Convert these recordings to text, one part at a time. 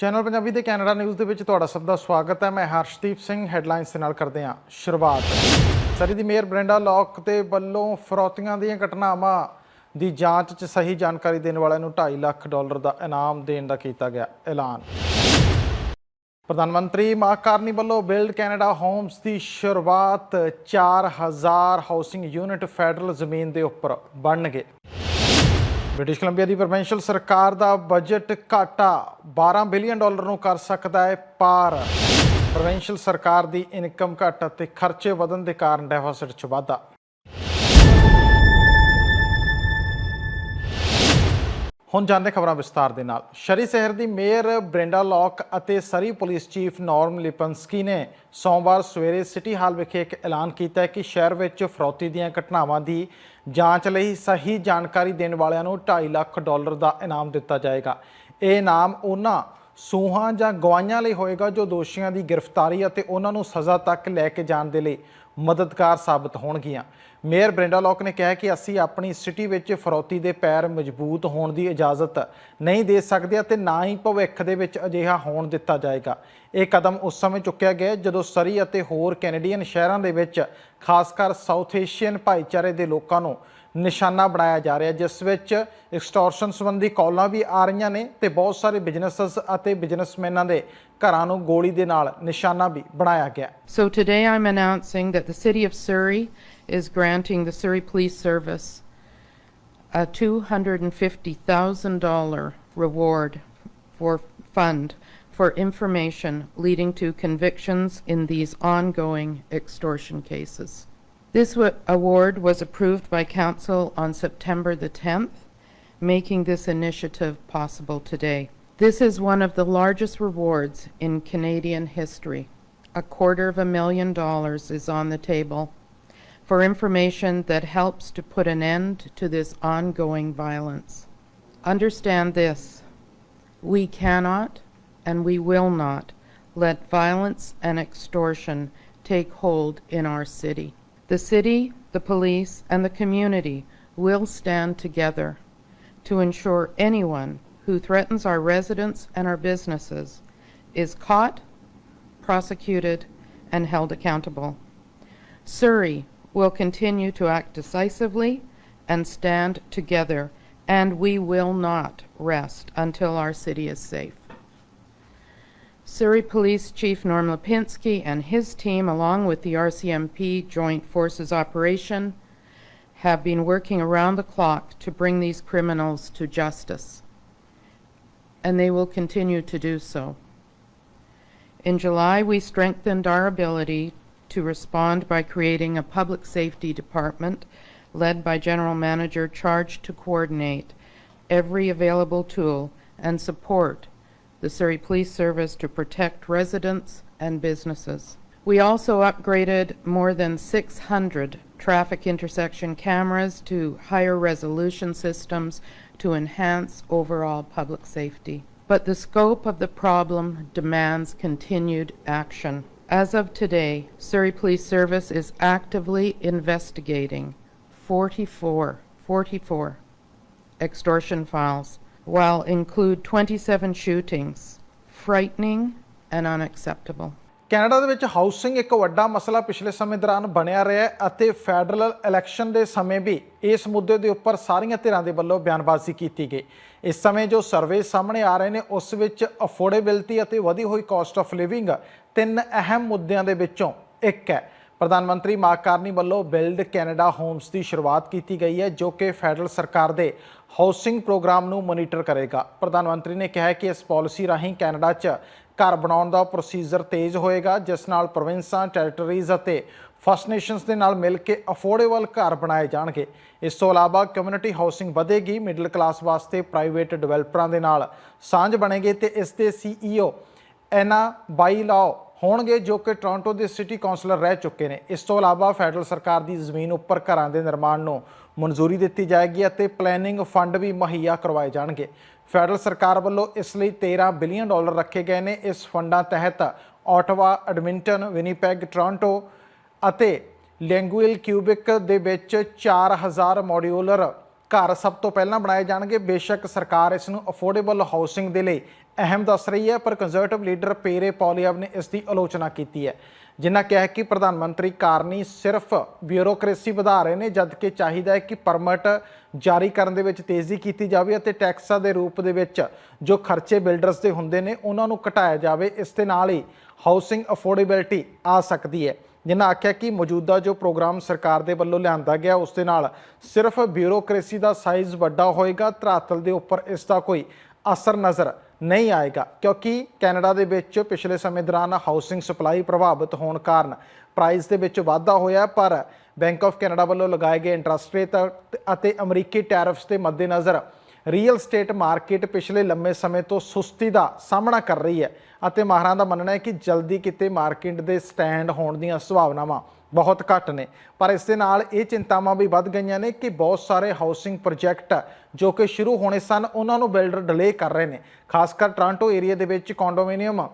Channel Punjabi ਦੇ Canada news ਦੇ ਵਿੱਚ ਤੁਹਾਡਾ ਸਭ ਦਾ ਸਵਾਗਤ ਹੈ। ਮੈਂ ਹਰਸ਼ਦੀਪ ਸਿੰਘ ਹੈਡਲਾਈਨਸ ਦੇ ਨਾਲ ਕਰਦੇ ਹਾਂ ਸ਼ੁਰੂਆਤ। ਸਰੀ ਦੀ ਮੇਅਰ ਬ੍ਰੈਂਡਾ ਲੌਕ ਦੇ ਵੱਲੋਂ ਫਰੋਤੀਆਂ ਦੀਆਂ ਘਟਨਾਵਾਂ ਦੀ ਜਾਂਚ 'ਚ ਸਹੀ ਜਾਣਕਾਰੀ ਦੇਣ ਵਾਲਿਆਂ ਨੂੰ 2.5 ਲੱਖ ਡਾਲਰ ਦਾ ਇਨਾਮ ਦੇਣ ਦਾ ਕੀਤਾ ਗਿਆ ਐਲਾਨ। ਪ੍ਰਧਾਨ ਮੰਤਰੀ ਮਾਰਕ ਕਾਰਨੀ ਵੱਲੋਂ ਬਿਲਡ ਕੈਨੇਡਾ ਹੋਮਸ ਦੀ ਸ਼ੁਰੂਆਤ 4000 ਹਾਊਸਿੰਗ ਯੂਨਿਟ ਫੈਡਰਲ ਜ਼ਮੀਨ ਦੇ ਉੱਪਰ ਬਣਨਗੇ। ਬ੍ਰਿਟਿਸ਼ ਕੋਲੰਬੀਆ ਦੀ ਪ੍ਰੋਵਿੰਸ਼ੀਅਲ ਸਰਕਾਰ ਦਾ ਬਜਟ ਘਾਟਾ 12 ਬਿਲੀਅਨ ਡਾਲਰ ਨੂੰ ਕਰ ਸਕਦਾ ਹੈ ਪਾਰ। ਪ੍ਰੋਵਿੰਸ਼ੀਅਲ ਸਰਕਾਰ ਦੀ ਇਨਕਮ ਘਟ ਅਤੇ ਖਰਚੇ ਵਧਣ ਦੇ ਕਾਰਨ ਡੈਫਿਸਿਟ 'ਚ ਵਾਧਾ। ਹੁਣ ਜਾਣਦੇ ਖਬਰਾਂ ਵਿਸਤਾਰ ਦੇ ਨਾਲ। ਸ਼ਰੀ ਸ਼ਹਿਰ ਦੀ ਮੇਅਰ ਬ੍ਰੈਂਡਾ ਲੌਕ ਅਤੇ ਸਰੀ ਪੁਲਿਸ ਚੀਫ ਨੌਰਮ ਲਿਪਨਸਕੀ ਨੇ ਸੋਮਵਾਰ ਸਵੇਰੇ ਸਿਟੀ ਹਾਲ ਵਿਖੇ ਇੱਕ ਐਲਾਨ ਕੀਤਾ ਹੈ ਕਿ ਸ਼ਹਿਰ ਵਿੱਚ ਫਰੌਤੀ ਦੀਆਂ ਘਟਨਾਵਾਂ ਦੀ ਜਾਂਚ ਲਈ ਸਹੀ ਜਾਣਕਾਰੀ ਦੇਣ ਵਾਲਿਆਂ ਨੂੰ 2.5 ਲੱਖ ਡਾਲਰ ਦਾ ਇਨਾਮ ਦਿੱਤਾ ਜਾਏਗਾ। ਇਹ ਇਨਾਮ ਉਹਨਾਂ ਸੂਹਾਂ ਜਾਂ ਗਵਾਈਆਂ ਲਈ ਹੋਏਗਾ ਜੋ ਦੋਸ਼ੀਆਂ ਦੀ ਗ੍ਰਿਫਤਾਰੀ ਅਤੇ ਉਹਨਾਂ ਨੂੰ ਸਜ਼ਾ ਤੱਕ ਲੈ ਕੇ ਜਾਣ ਦੇ ਲਈ ਮਦਦਗਾਰ ਸਾਬਤ ਹੋਣਗੀਆਂ। ਮੇਅਰ ਬ੍ਰੈਂਡਾ ਲੌਕ ਨੇ ਕਿਹਾ ਕਿ ਅਸੀਂ ਆਪਣੀ ਸਿਟੀ ਵਿੱਚ ਫਰੌਤੀ ਦੇ ਪੈਰ ਮਜ਼ਬੂਤ ਹੋਣ ਦੀ ਇਜਾਜ਼ਤ ਨਹੀਂ ਦੇ ਸਕਦੇ ਅਤੇ ਨਾ ਹੀ ਭਵਿੱਖ ਦੇ ਵਿੱਚ ਅਜਿਹਾ ਹੋਣ ਦਿੱਤਾ ਜਾਏਗਾ। ਇਹ ਕਦਮ ਉਸ ਸਮੇਂ ਚੁੱਕਿਆ ਗਿਆ ਜਦੋਂ ਸਰੀ ਅਤੇ ਹੋਰ ਕੈਨੇਡੀਅਨ ਸ਼ਹਿਰਾਂ ਦੇ ਵਿੱਚ, ਖਾਸ ਕਰ ਸਾਊਥ ਏਸ਼ੀਅਨ ਭਾਈਚਾਰੇ ਦੇ ਲੋਕਾਂ ਨੂੰ ਨਿਸ਼ਾਨਾ ਬਣਾਇਆ ਜਾ ਰਿਹਾ ਜਿਸ ਵਿੱਚ ਐਕਸਟੋਰਸ਼ਨ ਸੰਬੰਧੀ ਕਾਲਾਂ ਵੀ ਆ ਰਹੀਆਂ ਨੇ ਤੇ ਬਹੁਤ ਸਾਰੇ ਬਿਜ਼ਨੈਸਸ ਅਤੇ ਬਿਜ਼ਨਸਮੈਨਾਂ ਦੇ ਘਰਾਂ ਨੂੰ ਗੋਲੀ ਦੇ ਨਾਲ ਨਿਸ਼ਾਨਾ ਵੀ ਬਣਾਇਆ ਗਿਆ so today I'm announcing that the city of Surrey is granting the Surrey police service a $250,000 reward for fund for information leading to convictions in these ongoing extortion cases. This wa- award was approved by Council on September the 10th, making this initiative possible today. This is one of the largest rewards in Canadian history. A quarter of a million dollars is on the table for information that helps to put an end to this ongoing violence. Understand this we cannot and we will not let violence and extortion take hold in our city. The city, the police, and the community will stand together to ensure anyone who threatens our residents and our businesses is caught, prosecuted, and held accountable. Surrey will continue to act decisively and stand together, and we will not rest until our city is safe. Surrey Police Chief Norm Lipinski and his team, along with the RCMP Joint Forces Operation, have been working around the clock to bring these criminals to justice, and they will continue to do so. In July, we strengthened our ability to respond by creating a public safety department led by general manager charged to coordinate every available tool and support the Surrey Police Service to protect residents and businesses. We also upgraded more than 600 traffic intersection cameras to higher resolution systems to enhance overall public safety. But the scope of the problem demands continued action. As of today, Surrey Police Service is actively investigating 44, 44 extortion files, while include 27 shootings, frightening and unacceptable. Canada ਦੇ ਵਿੱਚ housing ਇੱਕ ਵੱਡਾ ਮਸਲਾ ਪਿਛਲੇ ਸਮੇਂ ਦੌਰਾਨ ਬਣਿਆ ਰਿਹਾ ਹੈ ਅਤੇ ਫੈਡਰਲ ਇਲੈਕਸ਼ਨ ਦੇ ਸਮੇਂ ਵੀ ਇਸ ਮੁੱਦੇ ਦੇ ਉੱਪਰ ਸਾਰੀਆਂ ਧਿਰਾਂ ਦੇ ਵੱਲੋਂ ਬਿਆਨਬਾਜ਼ੀ ਕੀਤੀ ਗਈ ਇਸ ਸਮੇਂ ਜੋ ਸਰਵੇ ਸਾਹਮਣੇ ਆ ਰਹੇ ਨੇ ਉਸ ਵਿੱਚ ਅਫੋਰਡੇਬਿਲਟੀ ਅਤੇ ਵਧੀ ਹੋਈ ਕਾਸਟ ਆਫ ਲਿਵਿੰਗ ਤਿੰਨ ਅਹਿਮ ਮੁੱਦਿਆਂ ਦੇ ਵਿੱਚੋਂ ਇੱਕ ਹੈ ਪ੍ਰਧਾਨ ਮੰਤਰੀ ਮਾਰਕ ਕਾਰਨੀ ਵੱਲੋਂ ਬਿਲਡ ਕੈਨੇਡਾ ਹੋਮਸ ਦੀ ਸ਼ੁਰੂਆਤ ਕੀਤੀ ਗਈ ਹੈ ਜੋ ਕਿ ਫੈਡਰਲ ਸਰਕਾਰ ਦੇ ਹਾਊਸਿੰਗ ਪ੍ਰੋਗਰਾਮ ਨੂੰ ਮੋਨੀਟਰ ਕਰੇਗਾ। ਪ੍ਰਧਾਨ ਮੰਤਰੀ ਨੇ ਕਿਹਾ ਕਿ ਇਸ ਪਾਲਿਸੀ ਰਾਹੀਂ ਕੈਨੇਡਾ 'ਚ ਘਰ ਬਣਾਉਣ ਦਾ ਪ੍ਰੋਸੀਜਰ ਤੇਜ਼ ਹੋਏਗਾ, ਜਿਸ ਨਾਲ ਪ੍ਰੋਵਿੰਸਾਂ, ਟੈਰੀਟਰੀਜ਼ ਅਤੇ ਫਸਟ ਨੇਸ਼ਨਸ ਦੇ ਨਾਲ ਮਿਲ ਕੇ ਅਫੋਰਡੇਬਲ ਘਰ ਬਣਾਏ ਜਾਣਗੇ। ਇਸ ਤੋਂ ਇਲਾਵਾ ਕਮਿਊਨਿਟੀ ਹਾਊਸਿੰਗ ਵਧੇਗੀ, ਮਿਡਲ ਕਲਾਸ ਵਾਸਤੇ ਪ੍ਰਾਈਵੇਟ ਡਿਵੈਲਪਰਾਂ ਦੇ ਨਾਲ ਸਾਂਝ ਬਣੇਗੀ ਤੇ ਇਸ ਦੇ ਸੀਈਓ ਐਨਾ ਬਾਈ ਹੋਣਗੇ ਜੋ ਕਿ ਟੋਰਾਂਟੋ ਦੇ ਸਿਟੀ ਕਾਉਂਸਲਰ ਰਹਿ ਚੁੱਕੇ ਨੇ। ਇਸ ਤੋਂ ਇਲਾਵਾ ਫੈਡਰਲ ਸਰਕਾਰ ਦੀ ਜ਼ਮੀਨ ਉੱਪਰ ਘਰਾਂ ਦੇ ਨਿਰਮਾਣ ਨੂੰ ਮਨਜ਼ੂਰੀ ਦਿੱਤੀ ਜਾਏਗੀ ਅਤੇ ਪਲੈਨਿੰਗ ਫੰਡ ਵੀ ਮੁਹੱਈਆ ਕਰਵਾਏ ਜਾਣਗੇ। ਫੈਡਰਲ ਸਰਕਾਰ ਵੱਲੋਂ ਇਸ ਲਈ 13 ਬਿਲੀਅਨ ਡਾਲਰ ਰੱਖੇ ਗਏ ਨੇ। ਇਸ ਫੰਡਾਂ ਤਹਿਤ ਆਟਵਾ ਐਡਮਿੰਟਨ, ਵਿਨੀਪੈਗ, ਟੋਰਾਂਟੋ ਅਤੇ ਲੈਂਗੁਇਲ ਕਿਊਬਿਕ ਦੇ ਵਿੱਚ 4000 ਮੋਡਿਊਲਰ ਘਰ ਸਭ ਤੋਂ ਪਹਿਲਾਂ ਬਣਾਏ ਜਾਣਗੇ। ਬੇਸ਼ੱਕ ਸਰਕਾਰ ਇਸ ਨੂੰ ਅਫੋਰਡੇਬਲ ਹਾਊਸਿੰਗ ਦੇ ਲਈ ਅਹਿਮ ਦੱਸ ਰਹੀ ਹੈ, ਪਰ ਕੰਜ਼ਰਵੇਟਿਵ ਲੀਡਰ ਪੇਰੇ ਪੌਲੀਅਬ ਨੇ ਇਸ ਦੀ ਆਲੋਚਨਾ ਕੀਤੀ ਹੈ। ਜਿਨ੍ਹਾਂ ਕਿਹਾ ਕਿ ਪ੍ਰਧਾਨ ਮੰਤਰੀ ਕਾਰਨੀ ਸਿਰਫ ਬਿਊਰੋਕ੍ਰੇਸੀ ਵਧਾ ਰਹੇ ਨੇ, ਜਦਕਿ ਚਾਹੀਦਾ ਹੈ ਕਿ ਪਰਮਿਟ ਜਾਰੀ ਕਰਨ ਦੇ ਵਿੱਚ ਤੇਜ਼ੀ ਕੀਤੀ ਜਾਵੇ ਅਤੇ ਟੈਕਸਾਂ ਦੇ ਰੂਪ ਦੇ ਵਿੱਚ ਜੋ ਖਰਚੇ ਬਿਲਡਰਸ ਦੇ ਹੁੰਦੇ ਨੇ, ਉਹਨਾਂ ਨੂੰ ਘਟਾਇਆ ਜਾਵੇ। ਇਸ ਦੇ ਨਾਲ ਹੀ ਹਾਊਸਿੰਗ ਅਫੋਰਡੇਬਿਲਟੀ ਆ ਸਕਦੀ ਹੈ। ਜਿਨ੍ਹਾਂ ਆਖਿਆ ਕਿ ਮੌਜੂਦਾ ਜੋ ਪ੍ਰੋਗਰਾਮ ਸਰਕਾਰ ਦੇ ਵੱਲੋਂ ਲਿਆਂਦਾ ਗਿਆ, ਉਸ ਦੇ ਨਾਲ ਸਿਰਫ ਬਿਊਰੋਕ੍ਰੇਸੀ ਦਾ ਸਾਈਜ਼ ਵੱਡਾ ਹੋਏਗਾ। ਧਰਾਤਲ ਦੇ ਉੱਪਰ ਇਸ ਦਾ ਕੋਈ ਅਸਰ ਨਜ਼ਰ ਨਹੀਂ ਆਏਗਾ, ਕਿਉਂਕਿ ਕੈਨੇਡਾ ਦੇ ਵਿੱਚ ਪਿਛਲੇ ਸਮੇਂ ਦੌਰਾਨ ਹਾਊਸਿੰਗ ਸਪਲਾਈ ਪ੍ਰਭਾਵਿਤ ਹੋਣ ਕਾਰਨ ਪ੍ਰਾਈਸ ਦੇ ਵਿੱਚ ਵਾਧਾ ਹੋਇਆ, ਪਰ ਬੈਂਕ ਆਫ ਕੈਨੇਡਾ ਵੱਲੋਂ ਲਗਾਏ ਗਏ ਇੰਟਰਸਟ ਰੇਟ ਅਤੇ ਅਮਰੀਕੀ ਟੈਰਿਫਸ ਦੇ ਮੱਦੇਨਜ਼ਰ ਰੀਅਲ ਸਟੇਟ ਮਾਰਕੀਟ ਪਿਛਲੇ ਲੰਮੇ ਸਮੇਂ ਤੋਂ ਸੁਸਤੀ ਦਾ ਸਾਹਮਣਾ ਕਰ ਰਹੀ ਹੈ ਅਤੇ ਮਾਹਰਾਂ ਦਾ ਮੰਨਣਾ ਹੈ ਕਿ ਜਲਦੀ ਕਿਤੇ ਮਾਰਕੀਟ ਦੇ ਸਟੈਂਡ ਹੋਣ ਦੀਆਂ ਸੰਭਾਵਨਾਵਾਂ ਬਹੁਤ ਘੱਟ ਨੇ। ਪਰ ਇਸ ਦੇ ਨਾਲ ਇਹ ਚਿੰਤਾਵਾਂ ਵੀ ਵੱਧ ਗਈਆਂ ਨੇ ਕਿ ਬਹੁਤ ਸਾਰੇ ਹਾਊਸਿੰਗ ਪ੍ਰੋਜੈਕਟ ਜੋ ਕਿ ਸ਼ੁਰੂ ਹੋਣੇ ਸਨ, ਉਹਨਾਂ ਨੂੰ ਬਿਲਡਰ ਡਿਲੇ ਕਰ ਰਹੇ ਨੇ। ਖਾਸ ਕਰ ਟ੍ਰਾਂਟੋ ਏਰੀਆ ਦੇ ਵਿੱਚ ਕੰਡੋਮੀਨੀਅਮ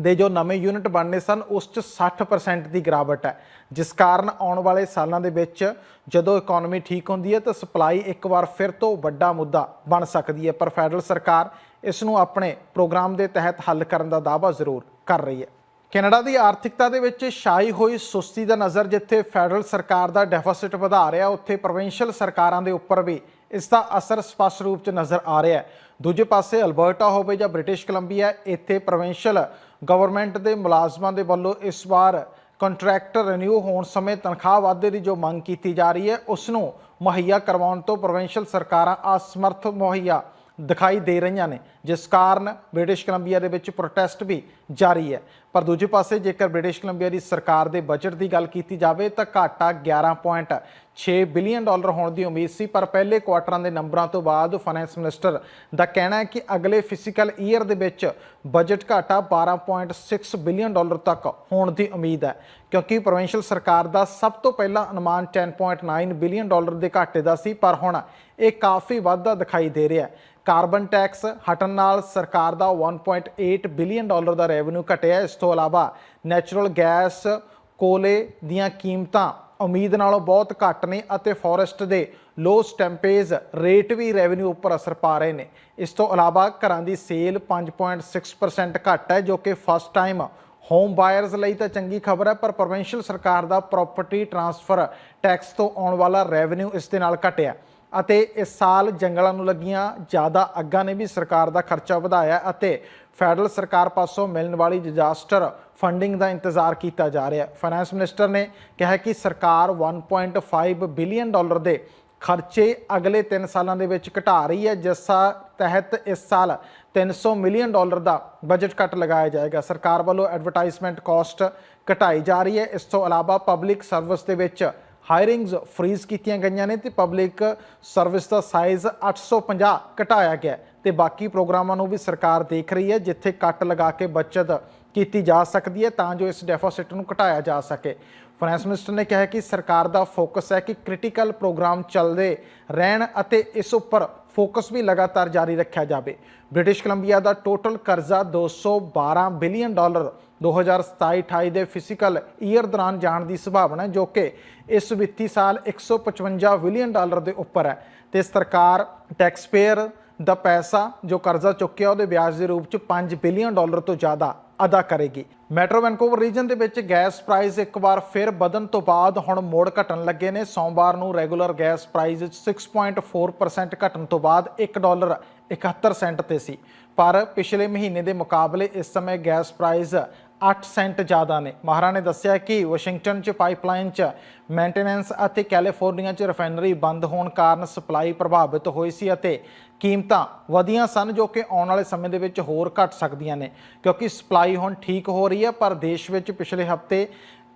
ਦੇ ਜੋ ਨਵੇਂ ਯੂਨਿਟ ਬਣਨੇ ਸਨ, ਉਸ 'ਚ 60% ਦੀ ਗਿਰਾਵਟ ਹੈ। ਜਿਸ ਕਾਰਨ ਆਉਣ ਵਾਲੇ ਸਾਲਾਂ ਦੇ ਵਿੱਚ ਜਦੋਂ ਇਕਨੋਮੀ ਠੀਕ ਹੁੰਦੀ ਹੈ, ਤਾਂ ਸਪਲਾਈ ਇੱਕ ਵਾਰ ਫਿਰ ਤੋਂ ਵੱਡਾ ਮੁੱਦਾ ਬਣ ਸਕਦੀ ਹੈ। ਪਰ ਫੈਡਰਲ ਸਰਕਾਰ ਇਸ ਨੂੰ ਆਪਣੇ ਪ੍ਰੋਗਰਾਮ ਦੇ ਤਹਿਤ ਹੱਲ ਕਰਨ ਦਾ ਦਾਅਵਾ ਜ਼ਰੂਰ ਕਰ ਰਹੀ ਹੈ। ਕੈਨੇਡਾ ਦੀ ਆਰਥਿਕਤਾ ਦੇ ਵਿੱਚ ਛਾਈ ਹੋਈ ਸੁਸਤੀ ਦਾ ਨਜ਼ਰ, ਜਿੱਥੇ ਫੈਡਰਲ ਸਰਕਾਰ ਦਾ ਡੈਫਿਸਿਟ ਵਧਾ ਰਿਹਾ, ਉੱਥੇ ਪ੍ਰੋਵਿੰਸ਼ੀਅਲ ਸਰਕਾਰਾਂ ਦੇ ਉੱਪਰ ਵੀ ਇਸ ਦਾ ਅਸਰ ਸਪਸ਼ਟ ਰੂਪ 'ਚ ਨਜ਼ਰ ਆ ਰਿਹਾ ਹੈ। ਦੂਜੇ ਪਾਸੇ ਅਲਬਰਟਾ ਹੋਵੇ ਜਾਂ ਬ੍ਰਿਟਿਸ਼ ਕੋਲੰਬੀਆ, ਇੱਥੇ ਪ੍ਰੋਵਿੰਸ਼ੀਅਲ ਗਵਰਨਮੈਂਟ ਦੇ ਮੁਲਾਜ਼ਮਾਂ ਦੇ ਵੱਲੋਂ ਇਸ ਵਾਰ ਕੰਟਰੈਕਟ ਰੀਨਿਊ ਹੋਣ ਸਮੇਂ ਤਨਖਾਹ ਵਾਧੇ ਦੀ ਜੋ ਮੰਗ ਕੀਤੀ ਜਾ ਰਹੀ ਹੈ ਉਸ ਨੂੰ ਮੁਹੱਈਆ ਕਰਵਾਉਣ ਤੋਂ ਪ੍ਰੋਵਿੰਸ਼ੀਅਲ ਸਰਕਾਰਾਂ ਅਸਮਰਥ ਮੁਹੱਈਆ ਦਿਖਾਈ ਦੇ ਰਹੀਆਂ ਨੇ, ਜਿਸ ਕਾਰਨ ਬ੍ਰਿਟਿਸ਼ ਕੋਲੰਬੀਆ ਦੇ ਵਿੱਚ ਪ੍ਰੋਟੈਸਟ ਵੀ ਜਾਰੀ ਹੈ। ਪਰ ਦੂਜੇ ਪਾਸੇ ਜੇਕਰ ਬ੍ਰਿਟਿਸ਼ ਕੋਲੰਬੀਆ ਦੀ ਸਰਕਾਰ ਦੇ ਬਜਟ ਦੀ ਗੱਲ ਕੀਤੀ ਜਾਵੇ ਤਾਂ ਘਾਟਾ 11.6 ਬਿਲੀਅਨ ਡਾਲਰ ਹੋਣ ਦੀ ਉਮੀਦ ਸੀ, ਪਰ ਪਹਿਲੇ ਕੁਆਟਰਾਂ ਦੇ ਨੰਬਰਾਂ ਤੋਂ ਬਾਅਦ ਫਾਈਨੈਂਸ ਮਿਨਿਸਟਰ ਦਾ ਕਹਿਣਾ ਹੈ ਕਿ ਅਗਲੇ ਫਿਜੀਕਲ ਈਅਰ ਦੇ ਵਿੱਚ ਬਜਟ ਘਾਟਾ 12.6 ਬਿਲੀਅਨ ਡਾਲਰ ਤੱਕ ਹੋਣ ਦੀ ਉਮੀਦ ਹੈ, ਕਿਉਂਕਿ ਪ੍ਰੋਵਿੰਸ਼ੀਅਲ ਸਰਕਾਰ ਦਾ ਸਭ ਤੋਂ ਪਹਿਲਾ ਅਨੁਮਾਨ 10.9 ਬਿਲੀਅਨ ਡਾਲਰ ਦੇ ਘਾਟੇ ਦਾ ਸੀ, ਪਰ ਹੁਣ ਇਹ ਕਾਫੀ ਵਾਧਾ ਦਿਖਾਈ ਦੇ ਰਿਹਾ ਹੈ। ਕਾਰਬਨ ਟੈਕਸ ਹਟਣ ਨਾਲ ਸਰਕਾਰ ਦਾ 1.8 ਬਿਲੀਅਨ ਡਾਲਰ ਦਾ ਰੈਵਨਿਊ ਘਟਿਆ ਇਸ ਤੋਂ ਇਲਾਵਾ ਨੈਚੁਰਲ ਗੈਸ ਕੋਲੇ ਦੀਆਂ ਕੀਮਤਾਂ ਉਮੀਦ ਨਾਲੋਂ ਬਹੁਤ ਘੱਟ ਨੇ ਅਤੇ ਫੋਰੈਸਟ ਦੇ ਲੋ ਸਟੈਂਪੇਜ ਰੇਟ ਵੀ ਰੈਵਨਿਊ ਉੱਪਰ ਅਸਰ ਪਾ ਰਹੇ ਨੇ। ਇਸ ਤੋਂ ਇਲਾਵਾ ਘਰਾਂ ਦੀ ਸੇਲ 5.6% ਘੱਟ ਹੈ, ਜੋ ਕਿ ਫਸਟ ਟਾਈਮ ਹੋਮ ਬਾਇਰਸ ਲਈ ਤਾਂ ਚੰਗੀ ਖਬਰ ਹੈ, ਪਰ ਪ੍ਰੋਵਿੰਸ਼ੀਅਲ ਸਰਕਾਰ ਦਾ ਪ੍ਰਾਪਰਟੀ ਟਰਾਂਸਫਰ ਟੈਕਸ ਤੋਂ ਆਉਣ ਵਾਲਾ ਰੈਵਨਿਊ ਇਸ ਦੇ ਨਾਲ ਘਟਿਆ ਅਤੇ ਇਸ ਸਾਲ ਜੰਗਲਾਂ ਨੂੰ ਲੱਗੀਆਂ ਜ਼ਿਆਦਾ ਅੱਗਾਂ ਨੇ ਵੀ ਸਰਕਾਰ ਦਾ ਖਰਚਾ ਵਧਾਇਆ ਅਤੇ ਫੈਡਰਲ ਸਰਕਾਰ ਪਾਸੋਂ ਮਿਲਣ ਵਾਲੀ ਡਿਜ਼ਾਸਟਰ ਫੰਡਿੰਗ ਦਾ ਇੰਤਜ਼ਾਰ ਕੀਤਾ ਜਾ ਰਿਹਾ ਹੈ। ਫਾਈਨੈਂਸ ਮਿਨਿਸਟਰ ਨੇ ਕਿਹਾ ਕਿ ਸਰਕਾਰ 1.5 ਬਿਲੀਅਨ ਡਾਲਰ ਦੇ ਖਰਚੇ ਅਗਲੇ 3 ਸਾਲਾਂ ਦੇ ਵਿੱਚ ਘਟਾ ਰਹੀ ਹੈ, ਜਿਸ ਤਹਿਤ ਇਸ ਸਾਲ 300 ਮਿਲੀਅਨ ਡਾਲਰ ਦਾ ਬਜਟ ਕੱਟ ਲਗਾਇਆ ਜਾਏਗਾ। ਸਰਕਾਰ ਵੱਲੋਂ ਐਡਵਰਟਾਈਜ਼ਮੈਂਟ ਕਾਸਟ ਘਟਾਈ ਜਾ ਰਹੀ ਹੈ। ਇਸ ਤੋਂ ਇਲਾਵਾ ਪਬਲਿਕ ਸਰਵਿਸ ਦੇ ਵਿੱਚ ਹਾਇਰਿੰਗਸ ਫ੍ਰੀਜ਼ ਕੀਤੀਆਂ ਗਈਆਂ ਨੇ ਤੇ ਪਬਲਿਕ ਸਰਵਿਸ ਦਾ ਸਾਈਜ਼ 850 ਘਟਾਇਆ ਗਿਆ ਹੈ ਤੇ ਬਾਕੀ ਪ੍ਰੋਗਰਾਮਾਂ ਨੂੰ ਵੀ ਸਰਕਾਰ ਦੇਖ ਰਹੀ ਹੈ, ਜਿੱਥੇ ਕੱਟ ਲਗਾ ਕੇ ਬਚਤ ਕੀਤੀ ਜਾ ਸਕਦੀ ਹੈ ਤਾਂ ਜੋ ਇਸ ਡੈਫਿਸਿਟ ਨੂੰ ਘਟਾਇਆ ਜਾ ਸਕੇ। ਫਾਈਨੈਂਸ ਮਿਨਿਸਟਰ ਨੇ ਕਿਹਾ ਕਿ ਸਰਕਾਰ ਦਾ ਫੋਕਸ ਹੈ ਕਿ ਕ੍ਰਿਟੀਕਲ ਪ੍ਰੋਗਰਾਮ ਚੱਲਦੇ ਰਹਿਣ ਅਤੇ ਇਸ ਉੱਪਰ ਫੋਕਸ ਵੀ ਲਗਾਤਾਰ ਜਾਰੀ ਰੱਖਿਆ ਜਾਵੇ। ਬ੍ਰਿਟਿਸ਼ ਕੋਲੰਬੀਆ ਦਾ ਟੋਟਲ ਕਰਜ਼ਾ 212 ਬਿਲੀਅਨ ਡਾਲਰ 2027-28 ਦੇ ਫਿਜ਼ੀਕਲ ਈਅਰ ਦੌਰਾਨ ਜਾਣ ਦੀ ਸੰਭਾਵਨਾ ਜੋ ਕਿ ਇਸ ਵਿੱਤੀ ਸਾਲ 155 ਬਿਲੀਅਨ ਡਾਲਰ ਦੇ ਉੱਪਰ ਹੈ। ਤੇ ਸਰਕਾਰ ਟੈਕਸ ਪੇਅਰ ਦਾ ਪੈਸਾ ਜੋ ਕਰਜ਼ਾ ਚੁੱਕਿਆ, ਉਹਦੇ ਵਿਆਜ ਦੇ ਰੂਪ ਚ 5 ਬਿਲੀਅਨ ਡਾਲਰ ਤੋਂ ਜ਼ਿਆਦਾ ਅਦਾ ਕਰੇਗੀ। ਮੈਟਰੋ ਵੈਨਕੂਵਰ ਰੀਜਨ ਦੇ ਵਿੱਚ ਗੈਸ ਪ੍ਰਾਈਸ ਇੱਕ ਵਾਰ ਫਿਰ ਵਧਣ ਤੋਂ ਬਾਅਦ ਹੁਣ ਮੋੜ ਘਟਣ ਲੱਗੇ ਨੇ। ਸੋਮਵਾਰ ਨੂੰ ਰੈਗੂਲਰ ਗੈਸ ਪ੍ਰਾਈਸ 6.4% ਘਟਣ ਤੋਂ ਬਾਅਦ 1 ਡਾਲਰ 71 ਸੈਂਟ ਤੇ ਸੀ। ਪਰ ਪਿਛਲੇ ਮਹੀਨੇ ਦੇ ਮੁਕਾਬਲੇ ਇਸ ਸਮੇਂ ਗੈਸ ਪ੍ਰਾਈਸ 8 ਸੈਂਟ ਜ਼ਿਆਦਾ ਨੇ। ਮਹਾਰਾ ਨੇ ਦੱਸਿਆ ਕਿ ਵਾਸ਼ਿੰਗਟਨ 'ਚ ਪਾਈਪਲਾਈਨ 'ਚ ਮੇਨਟੇਨੈਂਸ ਅਤੇ ਕੈਲੀਫੋਰਨੀਆ 'ਚ ਰਿਫਾਈਨਰੀ ਬੰਦ ਹੋਣ ਕਾਰਨ ਸਪਲਾਈ ਪ੍ਰਭਾਵਿਤ ਹੋਈ ਸੀ ਅਤੇ ਕੀਮਤਾਂ ਵਧੀਆਂ ਸਨ ਜੋ ਕਿ ਆਉਣ ਵਾਲੇ ਸਮੇਂ ਦੇ ਵਿੱਚ ਹੋਰ ਘਟ ਸਕਦੀਆਂ ਨੇ। ਕਿਉਂਕਿ ਸਪਲਾਈ ਹੁਣ ਠੀਕ ਹੋ ਰਹੀ ਹੈ, ਪਰ ਦੇਸ਼ ਵਿੱਚ ਪਿਛਲੇ ਹਫ਼ਤੇ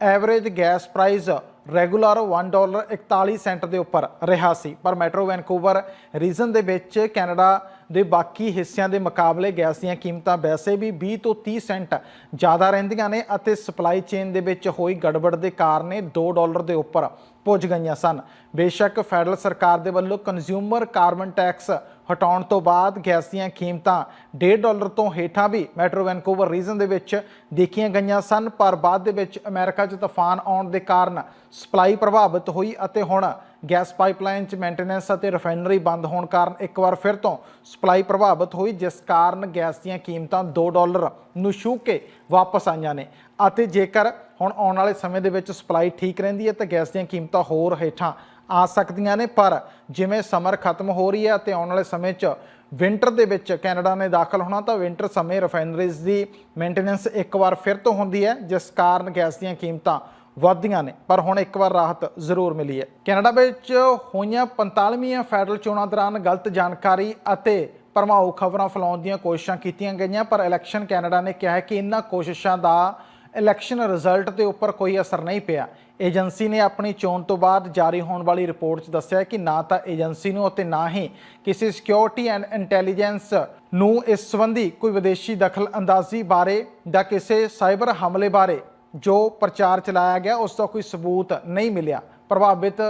average gas price regular 1 dollar 41 cent ਦੇ ਉੱਪਰ ਰਿਹਾ ਸੀ। ਪਰ ਮੈਟਰੋ ਵੈਨਕੂਵਰ ਰੀਜਨ ਦੇ ਵਿੱਚ ਕੈਨੇਡਾ ਦੇ ਬਾਕੀ ਹਿੱਸਿਆਂ ਦੇ ਮੁਕਾਬਲੇ ਗੈਸ ਦੀਆਂ ਕੀਮਤਾਂ ਵੈਸੇ ਵੀ 20 ਤੋਂ 30 ਸੈਂਟ ਜ਼ਿਆਦਾ ਰਹਿੰਦੀਆਂ ਨੇ ਅਤੇ ਸਪਲਾਈ ਚੇਨ ਦੇ ਵਿੱਚ ਹੋਈ ਗੜਬੜ ਦੇ ਕਾਰਨ ਇਹ 2 ਡਾਲਰ ਦੇ ਉੱਪਰ ਪੁੱਜ ਗਈਆਂ ਸਨ। ਬੇਸ਼ੱਕ ਫੈਡਰਲ ਸਰਕਾਰ ਦੇ ਵੱਲੋਂ ਕੰਜ਼ਿਊਮਰ ਕਾਰਬਨ ਟੈਕਸ ਹਟਾਉਣ ਤੋਂ ਬਾਅਦ ਗੈਸ ਦੀਆਂ ਕੀਮਤਾਂ 1.5 ਡਾਲਰ ਤੋਂ ਹੇਠਾਂ ਵੀ ਮੈਟਰੋ ਵੈਨਕੂਵਰ ਰੀਜਨ ਦੇ ਵਿੱਚ ਦੇਖੀਆਂ ਗਈਆਂ ਸਨ, ਪਰ ਬਾਅਦ ਦੇ ਵਿੱਚ ਅਮਰੀਕਾ 'ਚ ਤੂਫਾਨ ਆਉਣ ਦੇ ਕਾਰਨ ਸਪਲਾਈ ਪ੍ਰਭਾਵਿਤ ਹੋਈ ਅਤੇ ਹੁਣ ਗੈਸ ਪਾਈਪਲਾਈਨ 'ਚ ਮੇਨਟੇਨੈਂਸ ਅਤੇ ਰਿਫਾਈਨਰੀ ਬੰਦ ਹੋਣ ਕਾਰਨ ਇੱਕ ਵਾਰ ਫਿਰ ਤੋਂ ਸਪਲਾਈ ਪ੍ਰਭਾਵਿਤ ਹੋਈ, ਜਿਸ ਕਾਰਨ ਗੈਸ ਦੀਆਂ ਕੀਮਤਾਂ 2 ਡਾਲਰ ਨੂੰ ਛੂਹ ਕੇ ਵਾਪਸ ਆਈਆਂ ਨੇ। ਅਤੇ ਜੇਕਰ ਹੁਣ ਆਉਣ ਵਾਲੇ ਸਮੇਂ ਦੇ ਵਿੱਚ ਸਪਲਾਈ ਠੀਕ ਰਹਿੰਦੀ ਹੈ ਤਾਂ ਗੈਸ ਦੀਆਂ ਕੀਮਤਾਂ ਹੋਰ ਹੇਠਾਂ ਆ ਸਕਦੀਆਂ ਨੇ, ਪਰ ਜਿਵੇਂ ਸਮਰ ਖਤਮ ਹੋ ਰਹੀ ਹੈ ਤੇ ਆਉਣ ਵਾਲੇ ਸਮੇਂ 'ਚ ਵਿੰਟਰ ਦੇ ਵਿੱਚ ਕੈਨੇਡਾ ਨੇ ਦਾਖਲ ਹੋਣਾ, ਤਾਂ ਵਿੰਟਰ ਸਮੇਂ ਰਿਫਾਈਨਰੀਜ਼ ਦੀ ਮੇਨਟੇਨੈਂਸ ਇੱਕ ਵਾਰ ਫਿਰ ਤੋਂ ਹੁੰਦੀ ਹੈ, ਜਿਸ ਕਾਰਨ ਗੈਸ ਦੀਆਂ ਕੀਮਤਾਂ ਵਧਦੀਆਂ ਨੇ। ਪਰ ਹੁਣ ਇੱਕ ਵਾਰ ਰਾਹਤ ਜ਼ਰੂਰ ਮਿਲੀ ਹੈ। ਕੈਨੇਡਾ ਵਿੱਚ ਹੋਈਆਂ 45ਵੀਆਂ ਫੈਡਰਲ ਚੋਣਾਂ ਦੌਰਾਨ ਗਲਤ ਜਾਣਕਾਰੀ ਅਤੇ ਭਰਮਾਊ ਖਬਰਾਂ ਫੈਲਾਉਣ ਦੀਆਂ ਕੋਸ਼ਿਸ਼ਾਂ ਕੀਤੀਆਂ ਗਈਆਂ, ਪਰ ਇਲੈਕਸ਼ਨ ਕੈਨੇਡਾ ਨੇ ਕਿਹਾ ਹੈ ਕਿ ਇਹਨਾਂ ਕੋਸ਼ਿਸ਼ਾਂ ਦਾ ਇਲੈਕਸ਼ਨ ਰਿਜ਼ਲਟ ਦੇ ਉੱਪਰ ਕੋਈ ਅਸਰ ਨਹੀਂ ਪਿਆ। ਏਜੰਸੀ ਨੇ ਆਪਣੀ ਚੋਣ ਤੋਂ ਬਾਅਦ ਜਾਰੀ ਹੋਣ ਵਾਲੀ ਰਿਪੋਰਟ 'ਚ ਦੱਸਿਆ ਕਿ ਨਾ ਤਾਂ ਏਜੰਸੀ ਨੂੰ ਅਤੇ ਨਾ ਹੀ ਕਿਸੇ ਸਿਕਿਉਰਿਟੀ ਐਂਡ ਇੰਟੈਲੀਜੈਂਸ ਨੂੰ ਇਸ ਸੰਬੰਧੀ ਕੋਈ ਵਿਦੇਸ਼ੀ ਦਖਲ ਅੰਦਾਜ਼ੀ ਬਾਰੇ ਜਾਂ ਕਿਸੇ ਸਾਈਬਰ ਹਮਲੇ ਬਾਰੇ ਜੋ ਪ੍ਰਚਾਰ ਚਲਾਇਆ ਗਿਆ, ਉਸ ਦਾ ਕੋਈ ਸਬੂਤ ਨਹੀਂ ਮਿਲਿਆ। ਪ੍ਰਭਾਵਿਤ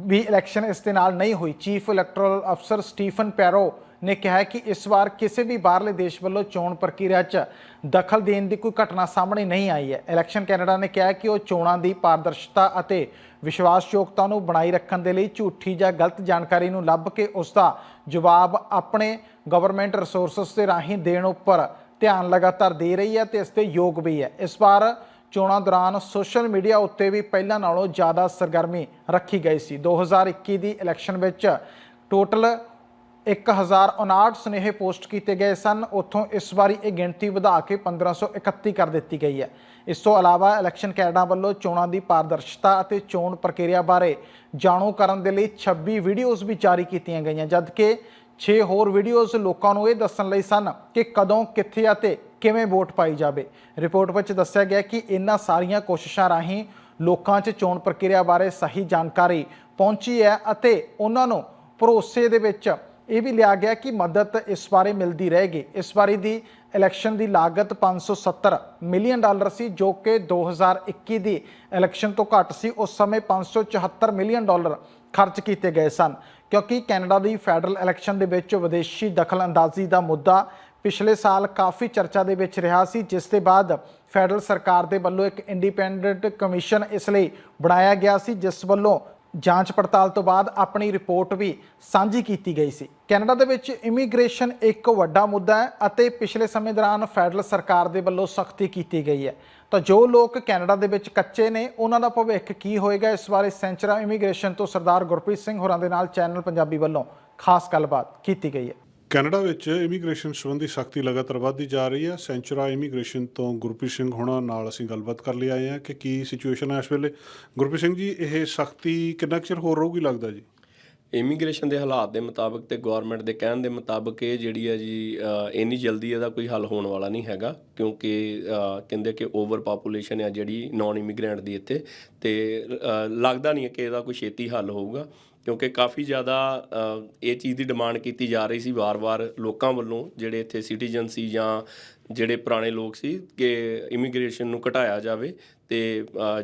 ਵੀ ਇਲੈਕਸ਼ਨ ਇਸ ਦੇ ਨਾਲ ਨਹੀਂ ਹੋਈ। ਚੀਫ ਇਲੈਕਟੋਰਲ ਅਫਸਰ ਸਟੀਫਨ ਪੈਰੋ ਨੇ ਕਿਹਾ ਕਿ ਇਸ ਵਾਰ ਕਿਸੇ ਵੀ ਬਾਹਰਲੇ ਦੇਸ਼ ਵੱਲੋਂ ਚੋਣ ਪ੍ਰਕਿਰਿਆ 'ਚ ਦਖਲ ਦੇਣ ਦੀ ਕੋਈ ਘਟਨਾ ਸਾਹਮਣੇ ਨਹੀਂ ਆਈ ਹੈ। ਇਲੈਕਸ਼ਨ ਕੈਨੇਡਾ ਨੇ ਕਿਹਾ ਕਿ ਉਹ ਚੋਣਾਂ ਦੀ ਪਾਰਦਰਸ਼ਤਾ ਅਤੇ ਵਿਸ਼ਵਾਸਯੋਗਤਾ ਨੂੰ ਬਣਾਈ ਰੱਖਣ ਦੇ ਲਈ ਝੂਠੀ ਜਾਂ ਗਲਤ ਜਾਣਕਾਰੀ ਨੂੰ ਲੱਭ ਕੇ ਉਸ ਦਾ ਜਵਾਬ ਆਪਣੇ ਗਵਰਨਮੈਂਟ ਰਿਸੋਰਸਸ ਦੇ ਰਾਹੀਂ ਦੇਣ ਉੱਪਰ ਧਿਆਨ ਲਗਾਤਾਰ ਦੇ ਰਹੀ ਹੈ ਤੇ ਇਸ ਤੇ ਯੋਗ ਵੀ ਹੈ। ਇਸ ਵਾਰ ਚੋਣਾਂ ਦੌਰਾਨ ਸੋਸ਼ਲ ਮੀਡੀਆ ਉੱਤੇ ਵੀ ਪਹਿਲਾਂ ਨਾਲੋਂ ਜ਼ਿਆਦਾ ਸਰਗਰਮੀ ਰੱਖੀ ਗਈ ਸੀ। 2021 ਦੀ ਇਲੈਕਸ਼ਨ ਵਿੱਚ ਟੋਟਲ 1059 ਸੁਨੇਹੇ ਪੋਸਟ ਕੀਤੇ ਗਏ ਸਨ। ਉੱਥੋਂ ਇਸ ਵਾਰੀ ਇਹ ਗਿਣਤੀ ਵਧਾ ਕੇ 1531 ਕਰ ਦਿੱਤੀ ਗਈ ਹੈ। ਇਸ ਤੋਂ ਇਲਾਵਾ ਇਲੈਕਸ਼ਨ ਕੈਨੇਡਾ ਵੱਲੋਂ ਚੋਣਾਂ ਦੀ ਪਾਰਦਰਸ਼ਤਾ ਅਤੇ ਚੋਣ ਪ੍ਰਕਿਰਿਆ ਬਾਰੇ ਜਾਣੂ ਕਰਨ ਦੇ ਲਈ 26 ਵੀਡੀਓਜ਼ ਵੀ ਜਾਰੀ ਕੀਤੀਆਂ ਗਈਆਂ, ਜਦਕਿ 6 ਹੋਰ ਵੀਡੀਓਜ਼ ਲੋਕਾਂ ਨੂੰ ਇਹ ਦੱਸਣ ਲਈ ਸਨ ਕਿ ਕਦੋਂ, ਕਿੱਥੇ ਅਤੇ ਕਿਵੇਂ ਵੋਟ ਪਾਈ ਜਾਵੇ। ਰਿਪੋਰਟ ਵਿੱਚ ਦੱਸਿਆ ਗਿਆ ਕਿ ਇਹਨਾਂ ਸਾਰੀਆਂ ਕੋਸ਼ਿਸ਼ਾਂ ਰਾਹੀਂ ਲੋਕਾਂ 'ਚ ਚੋਣ ਪ੍ਰਕਿਰਿਆ ਬਾਰੇ ਸਹੀ ਜਾਣਕਾਰੀ ਪਹੁੰਚੀ ਹੈ ਅਤੇ ਉਹਨਾਂ ਨੂੰ ਭਰੋਸੇ ਦੇ ਵਿੱਚ ਇਹ ਵੀ ਲਿਆ ਗਿਆ ਕਿ ਮਦਦ ਇਸ ਬਾਰੇ ਮਿਲਦੀ ਰਹੇਗੀ। ਇਸ ਵਾਰੀ ਦੀ ਇਲੈਕਸ਼ਨ ਦੀ ਲਾਗਤ 570 ਮਿਲੀਅਨ ਡਾਲਰ ਸੀ, ਜੋ ਕਿ 2021 ਦੀ ਇਲੈਕਸ਼ਨ ਤੋਂ ਘੱਟ ਸੀ। ਉਸ ਸਮੇਂ 574 ਮਿਲੀਅਨ ਡਾਲਰ ਖਰਚ ਕੀਤੇ ਗਏ ਸਨ, ਕਿਉਂਕਿ ਕੈਨੇਡਾ ਦੀ ਫੈਡਰਲ ਇਲੈਕਸ਼ਨ ਦੇ ਵਿੱਚ ਵਿਦੇਸ਼ੀ ਦਖਲਅੰਦਾਜ਼ੀ ਦਾ ਮੁੱਦਾ ਪਿਛਲੇ ਸਾਲ ਕਾਫੀ ਚਰਚਾ ਦੇ ਵਿੱਚ ਰਿਹਾ ਸੀ, ਜਿਸ ਦੇ ਬਾਅਦ ਫੈਡਰਲ ਸਰਕਾਰ ਦੇ ਵੱਲੋਂ ਇੱਕ ਇੰਡੀਪੈਂਡੈਂਟ ਕਮਿਸ਼ਨ ਇਸ ਲਈ ਬਣਾਇਆ ਗਿਆ ਸੀ, ਜਿਸ ਵੱਲੋਂ ਜਾਂਚ ਪੜਤਾਲ ਤੋਂ ਬਾਅਦ ਆਪਣੀ ਰਿਪੋਰਟ ਵੀ ਸਾਂਝੀ ਕੀਤੀ ਗਈ ਸੀ। ਕੈਨੇਡਾ ਦੇ ਵਿੱਚ ਇਮੀਗ੍ਰੇਸ਼ਨ ਇੱਕ ਵੱਡਾ ਮੁੱਦਾ ਹੈ ਅਤੇ ਪਿਛਲੇ ਸਮੇਂ ਦੌਰਾਨ ਫੈਡਰਲ ਸਰਕਾਰ ਦੇ ਵੱਲੋਂ ਸਖਤੀ ਕੀਤੀ ਗਈ ਹੈ। ਤਾਂ ਜੋ ਲੋਕ ਕੈਨੇਡਾ ਦੇ ਵਿੱਚ ਕੱਚੇ ਨੇ, ਉਹਨਾਂ ਦਾ ਭਵਿੱਖ ਕੀ ਹੋਏਗਾ, ਇਸ ਬਾਰੇ ਸੈਂਚਰਾ ਇਮੀਗ੍ਰੇਸ਼ਨ ਤੋਂ ਸਰਦਾਰ ਗੁਰਪ੍ਰੀਤ ਸਿੰਘ ਹੋਰਾਂ ਦੇ ਨਾਲ ਚੈਨਲ ਪੰਜਾਬੀ ਵੱਲੋਂ ਖਾਸ ਗੱਲਬਾਤ ਕੀਤੀ ਗਈ ਹੈ। ਕੈਨੇਡਾ ਵਿੱਚ ਇਮੀਗ੍ਰੇਸ਼ਨ ਸੰਬੰਧੀ ਸਖਤੀ ਲਗਾਤਾਰ ਵਧਦੀ ਜਾ ਰਹੀ ਹੈ। ਸੈਂਚੁਰਾ ਇਮੀਗ੍ਰੇਸ਼ਨ ਤੋਂ ਗੁਰਪ੍ਰੀਤ ਸਿੰਘ ਹੋਣਾ ਨਾਲ ਅਸੀਂ ਗੱਲਬਾਤ ਕਰ ਲਈ ਆਏ ਹਾਂ ਕਿ ਕੀ ਸਿਚੁਏਸ਼ਨ ਹੈ ਇਸ ਵੇਲੇ। ਗੁਰਪ੍ਰੀਤ ਸਿੰਘ ਜੀ, ਇਹ ਸਖਤੀ ਕਿੰਨਾ ਕੁ ਚਿਰ ਹੋਰ ਰਹੂਗੀ ਲੱਗਦਾ ਜੀ? ਇਮੀਗ੍ਰੇਸ਼ਨ ਦੇ ਹਾਲਾਤ ਦੇ ਮੁਤਾਬਕ ਤੇ ਗਵਰਨਮੈਂਟ ਦੇ ਕਹਿਣ ਦੇ ਮੁਤਾਬਕ ਇਹ ਜਿਹੜੀ ਹੈ ਜੀ ਇੰਨੀ ਜਲਦੀ ਇਹਦਾ ਕੋਈ ਹੱਲ ਹੋਣ ਵਾਲਾ ਨਹੀਂ ਹੈਗਾ ਕਿਉਂਕਿ ਕਹਿੰਦੇ ਕਿ ਓਵਰ ਪਾਪੂਲੇਸ਼ਨ ਹੈ ਜਿਹੜੀ ਨਾਨ ਇਮੀਗ੍ਰੈਂਟ ਦੀ ਇੱਥੇ ਤੇ ਲੱਗਦਾ ਨਹੀਂ ਹੈ ਕਿ ਇਹਦਾ ਕੋਈ ਛੇਤੀ ਹੱਲ ਹੋਊਗਾ। ਕਿਉਂਕਿ ਕਾਫੀ ਜ਼ਿਆਦਾ ਇਹ ਚੀਜ਼ ਦੀ ਡਿਮਾਂਡ ਕੀਤੀ ਜਾ ਰਹੀ ਸੀ ਵਾਰ-ਵਾਰ ਲੋਕਾਂ ਵੱਲੋਂ, ਜਿਹੜੇ ਇੱਥੇ ਸਿਟੀਜ਼ਨ ਸੀ ਜਾਂ ਜਿਹੜੇ ਪੁਰਾਣੇ ਲੋਕ ਸੀ ਕਿ ਇਮੀਗ੍ਰੇਸ਼ਨ ਨੂੰ ਘਟਾਇਆ ਜਾਵੇ ਤੇ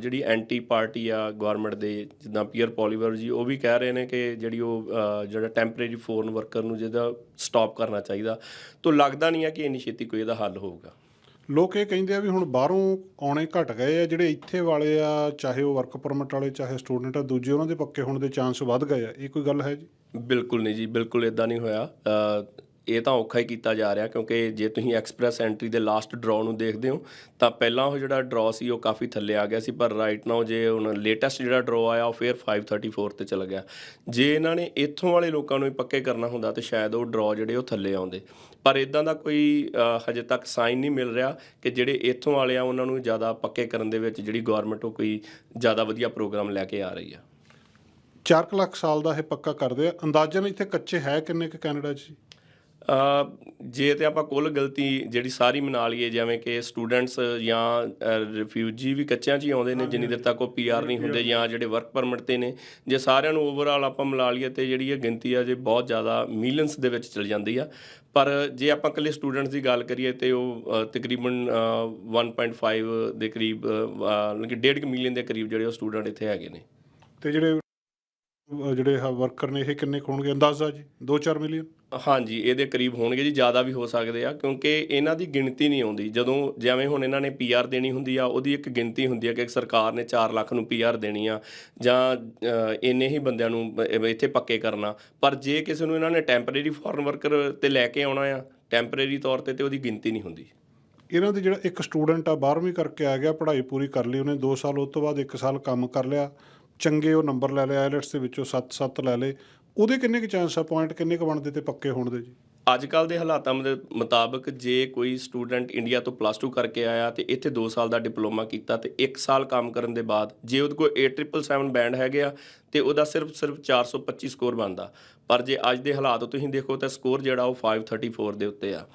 ਜਿਹੜੀ ਐਂਟੀ ਪਾਰਟੀ ਆ ਗਵਰਨਮੈਂਟ ਦੇ, ਜਿੱਦਾਂ ਪੀਅਰ ਪੋਲੀਵਰ ਜੀ, ਉਹ ਵੀ ਕਹਿ ਰਹੇ ਨੇ ਕਿ ਜਿਹੜੀ ਉਹ ਜਿਹੜਾ ਟੈਂਪਰੇਰੀ ਫੋਰਨ ਵਰਕਰ ਨੂੰ ਜਿਹਦਾ ਸਟਾਪ ਕਰਨਾ ਚਾਹੀਦਾ। ਤੋਂ ਲੱਗਦਾ ਨਹੀਂ ਹੈ ਕਿ ਇੰਨੀ ਛੇਤੀ ਕੋਈ ਇਹਦਾ ਹੱਲ ਹੋਊਗਾ। ਲੋਕ ਇਹ ਕਹਿੰਦੇ ਆ ਵੀ ਹੁਣ ਬਾਹਰੋਂ ਆਉਣੇ ਘਟ ਗਏ ਆ, ਜਿਹੜੇ ਇੱਥੇ ਵਾਲੇ ਆ, ਚਾਹੇ ਉਹ ਵਰਕ ਪਰਮਿਟ ਵਾਲੇ, ਚਾਹੇ ਸਟੂਡੈਂਟ ਆ, ਦੂਜੇ ਉਹਨਾਂ ਦੇ ਪੱਕੇ ਹੋਣ ਦੇ ਚਾਂਸ ਵੱਧ ਗਏ ਆ। ਇਹ ਕੋਈ ਗੱਲ ਹੈ ਜੀ? ਬਿਲਕੁਲ ਨਹੀਂ ਜੀ, ਬਿਲਕੁਲ ਇਦਾਂ ਨਹੀਂ ਹੋਇਆ। ਇਹ ਤਾਂ ਔਖਾ ਹੀ ਕੀਤਾ ਜਾ ਰਿਹਾ ਕਿਉਂਕਿ ਜੇ ਤੁਸੀਂ ਐਕਸਪ੍ਰੈਸ ਐਂਟਰੀ ਦੇ ਲਾਸਟ ਡਰਾਅ ਨੂੰ ਦੇਖਦੇ ਹੋ, ਤਾਂ ਪਹਿਲਾਂ ਉਹ ਜਿਹੜਾ ਡਰਾਅ ਸੀ ਉਹ ਕਾਫੀ ਥੱਲੇ ਆ ਗਿਆ ਸੀ, ਪਰ ਰਾਈਟ ਨਾਓ ਜੇ ਹੁਣ ਲੇਟੈਸਟ ਜਿਹੜਾ ਡਰਾਅ ਆਇਆ, ਉਹ ਫਿਰ 534 ਤੇ ਚਲਾ ਗਿਆ। ਜੇ ਇਹਨਾਂ ਨੇ ਇੱਥੋਂ ਵਾਲੇ ਲੋਕਾਂ ਨੂੰ ਵੀ ਪੱਕੇ ਕਰਨਾ ਹੁੰਦਾ, ਤਾਂ ਸ਼ਾਇਦ ਉਹ ਡਰਾਅ ਜਿਹੜੇ ਉਹ ਥੱਲੇ ਆਉਂਦੇ। ਪਰ ਇਦਾਂ ਦਾ ਕੋਈ ਹਜੇ ਤੱਕ ਸਾਈਨ ਨਹੀਂ ਮਿਲ ਰਿਹਾ ਕਿ ਜਿਹੜੇ ਇੱਥੋਂ ਵਾਲੇ ਆ, ਉਹਨਾਂ ਨੂੰ ਜ਼ਿਆਦਾ ਪੱਕੇ ਕਰਨ ਦੇ ਵਿੱਚ ਜਿਹੜੀ ਗਵਰਨਮੈਂਟ ਉਹ ਕੋਈ ਜ਼ਿਆਦਾ ਵਧੀਆ ਪ੍ਰੋਗਰਾਮ ਲੈ ਕੇ ਆ ਰਹੀ ਆ। 4 ਲੱਖ ਸਾਲ ਦਾ ਇਹ ਪੱਕਾ ਕਰਦੇ ਆ। ਅੰਦਾਜ਼ਨ ਇੱਥੇ ਕੱਚੇ ਹੈ ਕਿੰਨੇ ਕੁ ਕੈਨੇਡਾ 'ਚ? ਜੇ ਤੇ ਆਪਾਂ ਕੁੱਲ ਗਲਤੀ ਜਿਹੜੀ ਸਾਰੀ ਮਨਾ ਲਈਏ ਜਿਵੇਂ ਕਿ ਸਟੂਡੈਂਟਸ ਜਾਂ ਰਿਫਿਊਜੀ ਵੀ ਕੱਚਿਆਂ 'ਚ ਹੀ ਆਉਂਦੇ ਨੇ ਜਿੰਨੀ ਦੇਰ ਤੱਕ ਉਹ ਪੀਆਰ ਨਹੀਂ ਹੁੰਦੇ ਜਾਂ ਜਿਹੜੇ ਵਰਕ ਪਰਮਿਟ ਤੇ ਨੇ ਜੇ ਸਾਰਿਆਂ ਨੂੰ ਓਵਰਆਲ ਆਪਾਂ ਮਿਲਾ ਲਈਏ ਤੇ ਜਿਹੜੀ ਇਹ ਗਿਣਤੀ ਆ ਜੇ ਬਹੁਤ ਜ਼ਿਆਦਾ ਮਿਲੀਅਨਸ ਦੇ ਵਿੱਚ ਚਲ ਜਾਂਦੀ ਆ। ਪਰ ਜੇ ਆਪਾਂ ਇਕੱਲੇ ਸਟੂਡੈਂਟਸ ਦੀ ਗੱਲ ਕਰੀਏ ਤੇ ਉਹ ਅ, ਤਕਰੀਬਨ ਅ, 1.5 ਦੇ ਕਰੀਬ ਅ, ਮਤਲਬ ਕਿ 1.5 ਮਿਲੀਅਨ ਦੇ ਕਰੀਬ ਜਿਹੜੇ ਉਹ ਸਟੂਡੈਂਟ ਇੱਥੇ ਹੈਗੇ ਨੇ। ਤੇ ਜਿਹੜੇ ਜਿਹੜੇ ਵਰਕਰ ਨੇ ਇਹ ਕਿੰਨੇ ਕੁ ਹੋਣਗੇ? ਅੰਦਾਜ਼ਾ ਜੀ? 2-4 ਮਿਲੀਅਨ ਹਾਂਜੀ ਇਹਦੇ ਕਰੀਬ ਹੋਣਗੇ ਜੀ ਜ਼ਿਆਦਾ ਵੀ ਹੋ ਸਕਦੇ ਆ ਕਿਉਂਕਿ ਇਹਨਾਂ ਦੀ ਗਿਣਤੀ ਨਹੀਂ ਆਉਂਦੀ। ਜਦੋਂ ਜਿਵੇਂ ਹੁਣ ਇਹਨਾਂ ਨੇ ਪੀਆਰ ਦੇਣੀ ਹੁੰਦੀ ਆ ਉਹਦੀ ਇੱਕ ਗਿਣਤੀ ਹੁੰਦੀ ਆ ਕਿ ਸਰਕਾਰ ਨੇ 4 ਲੱਖ ਨੂੰ ਪੀਆਰ ਦੇਣੀ ਆ ਜਾਂ ਇੰਨੇ ਹੀ ਬੰਦਿਆਂ ਨੂੰ ਇੱਥੇ ਪੱਕੇ ਕਰਨਾ। ਪਰ ਜੇ ਕਿਸੇ ਨੂੰ ਇਹਨਾਂ ਨੇ ਟੈਂਪਰੇਰੀ ਫੋਰਨ ਵਰਕਰ ਤੇ ਲੈ ਕੇ ਆਉਣਾ ਆ ਟੈਂਪਰੇਰੀ ਤੌਰ ਤੇ ਤੇ ਉਹਦੀ ਗਿਣਤੀ ਨਹੀਂ ਹੁੰਦੀ। ਇਹਨਾਂ ਦੇ ਜਿਹੜਾ ਇੱਕ ਸਟੂਡੈਂਟ ਆ 12ਵੀਂ ਕਰਕੇ ਆ ਗਿਆ ਪੜ੍ਹਾਈ ਪੂਰੀ ਕਰ ਲਈ ਉਹਨੇ 2 ਸਾਲ ਉਸ ਤੋਂ ਬਾਅਦ 1 ਸਾਲ ਕੰਮ ਕਰ ਲਿਆ। ਚੰਗੇ ਉਹ ਨੰਬਰ ਲੈ ਲਿਆ ਆਇਲਟਸ ਦੇ ਵਿੱਚੋਂ 7-7 ਲੈ ਲਏ। ਉਹਦੇ ਕਿੰਨੇ ਕੁ ਚਾਂਸ ਆ? ਪੁਆਇੰਟ ਕਿੰਨੇ ਕੁ ਬਣਦੇ ਤੇ ਪੱਕੇ ਹੋਣ ਦੇ ਜੀ? ਅੱਜ ਕੱਲ ਦੇ ਹਾਲਾਤਾਂ ਦੇ ਮੁਤਾਬਕ ਜੇ ਕੋਈ ਸਟੂਡੈਂਟ ਇੰਡੀਆ ਤੋਂ ਪਲੱਸ 2 ਕਰਕੇ ਆਇਆ ਤੇ ਇੱਥੇ 2 ਸਾਲ ਦਾ ਡਿਪਲੋਮਾ ਕੀਤਾ ਤੇ 1 ਸਾਲ ਕੰਮ ਕਰਨ ਦੇ ਬਾਅਦ ਜੇ ਉਹਦੇ ਕੋਲ 8777 ਬੈਂਡ ਹੈਗੇ ਆ ਤੇ ਉਹਦਾ ਸਿਰਫ ਸਿਰਫ 425 ਸਕੋਰ ਬਣਦਾ। ਪਰ ਜੇ ਅੱਜ ਦੇ ਹਾਲਾਤ ਤੁਸੀਂ ਦੇਖੋ ਤਾਂ ਸਕੋਰ ਜਿਹੜਾ ਉਹ 534 ਦੇ ਉੱਤੇ ਆ।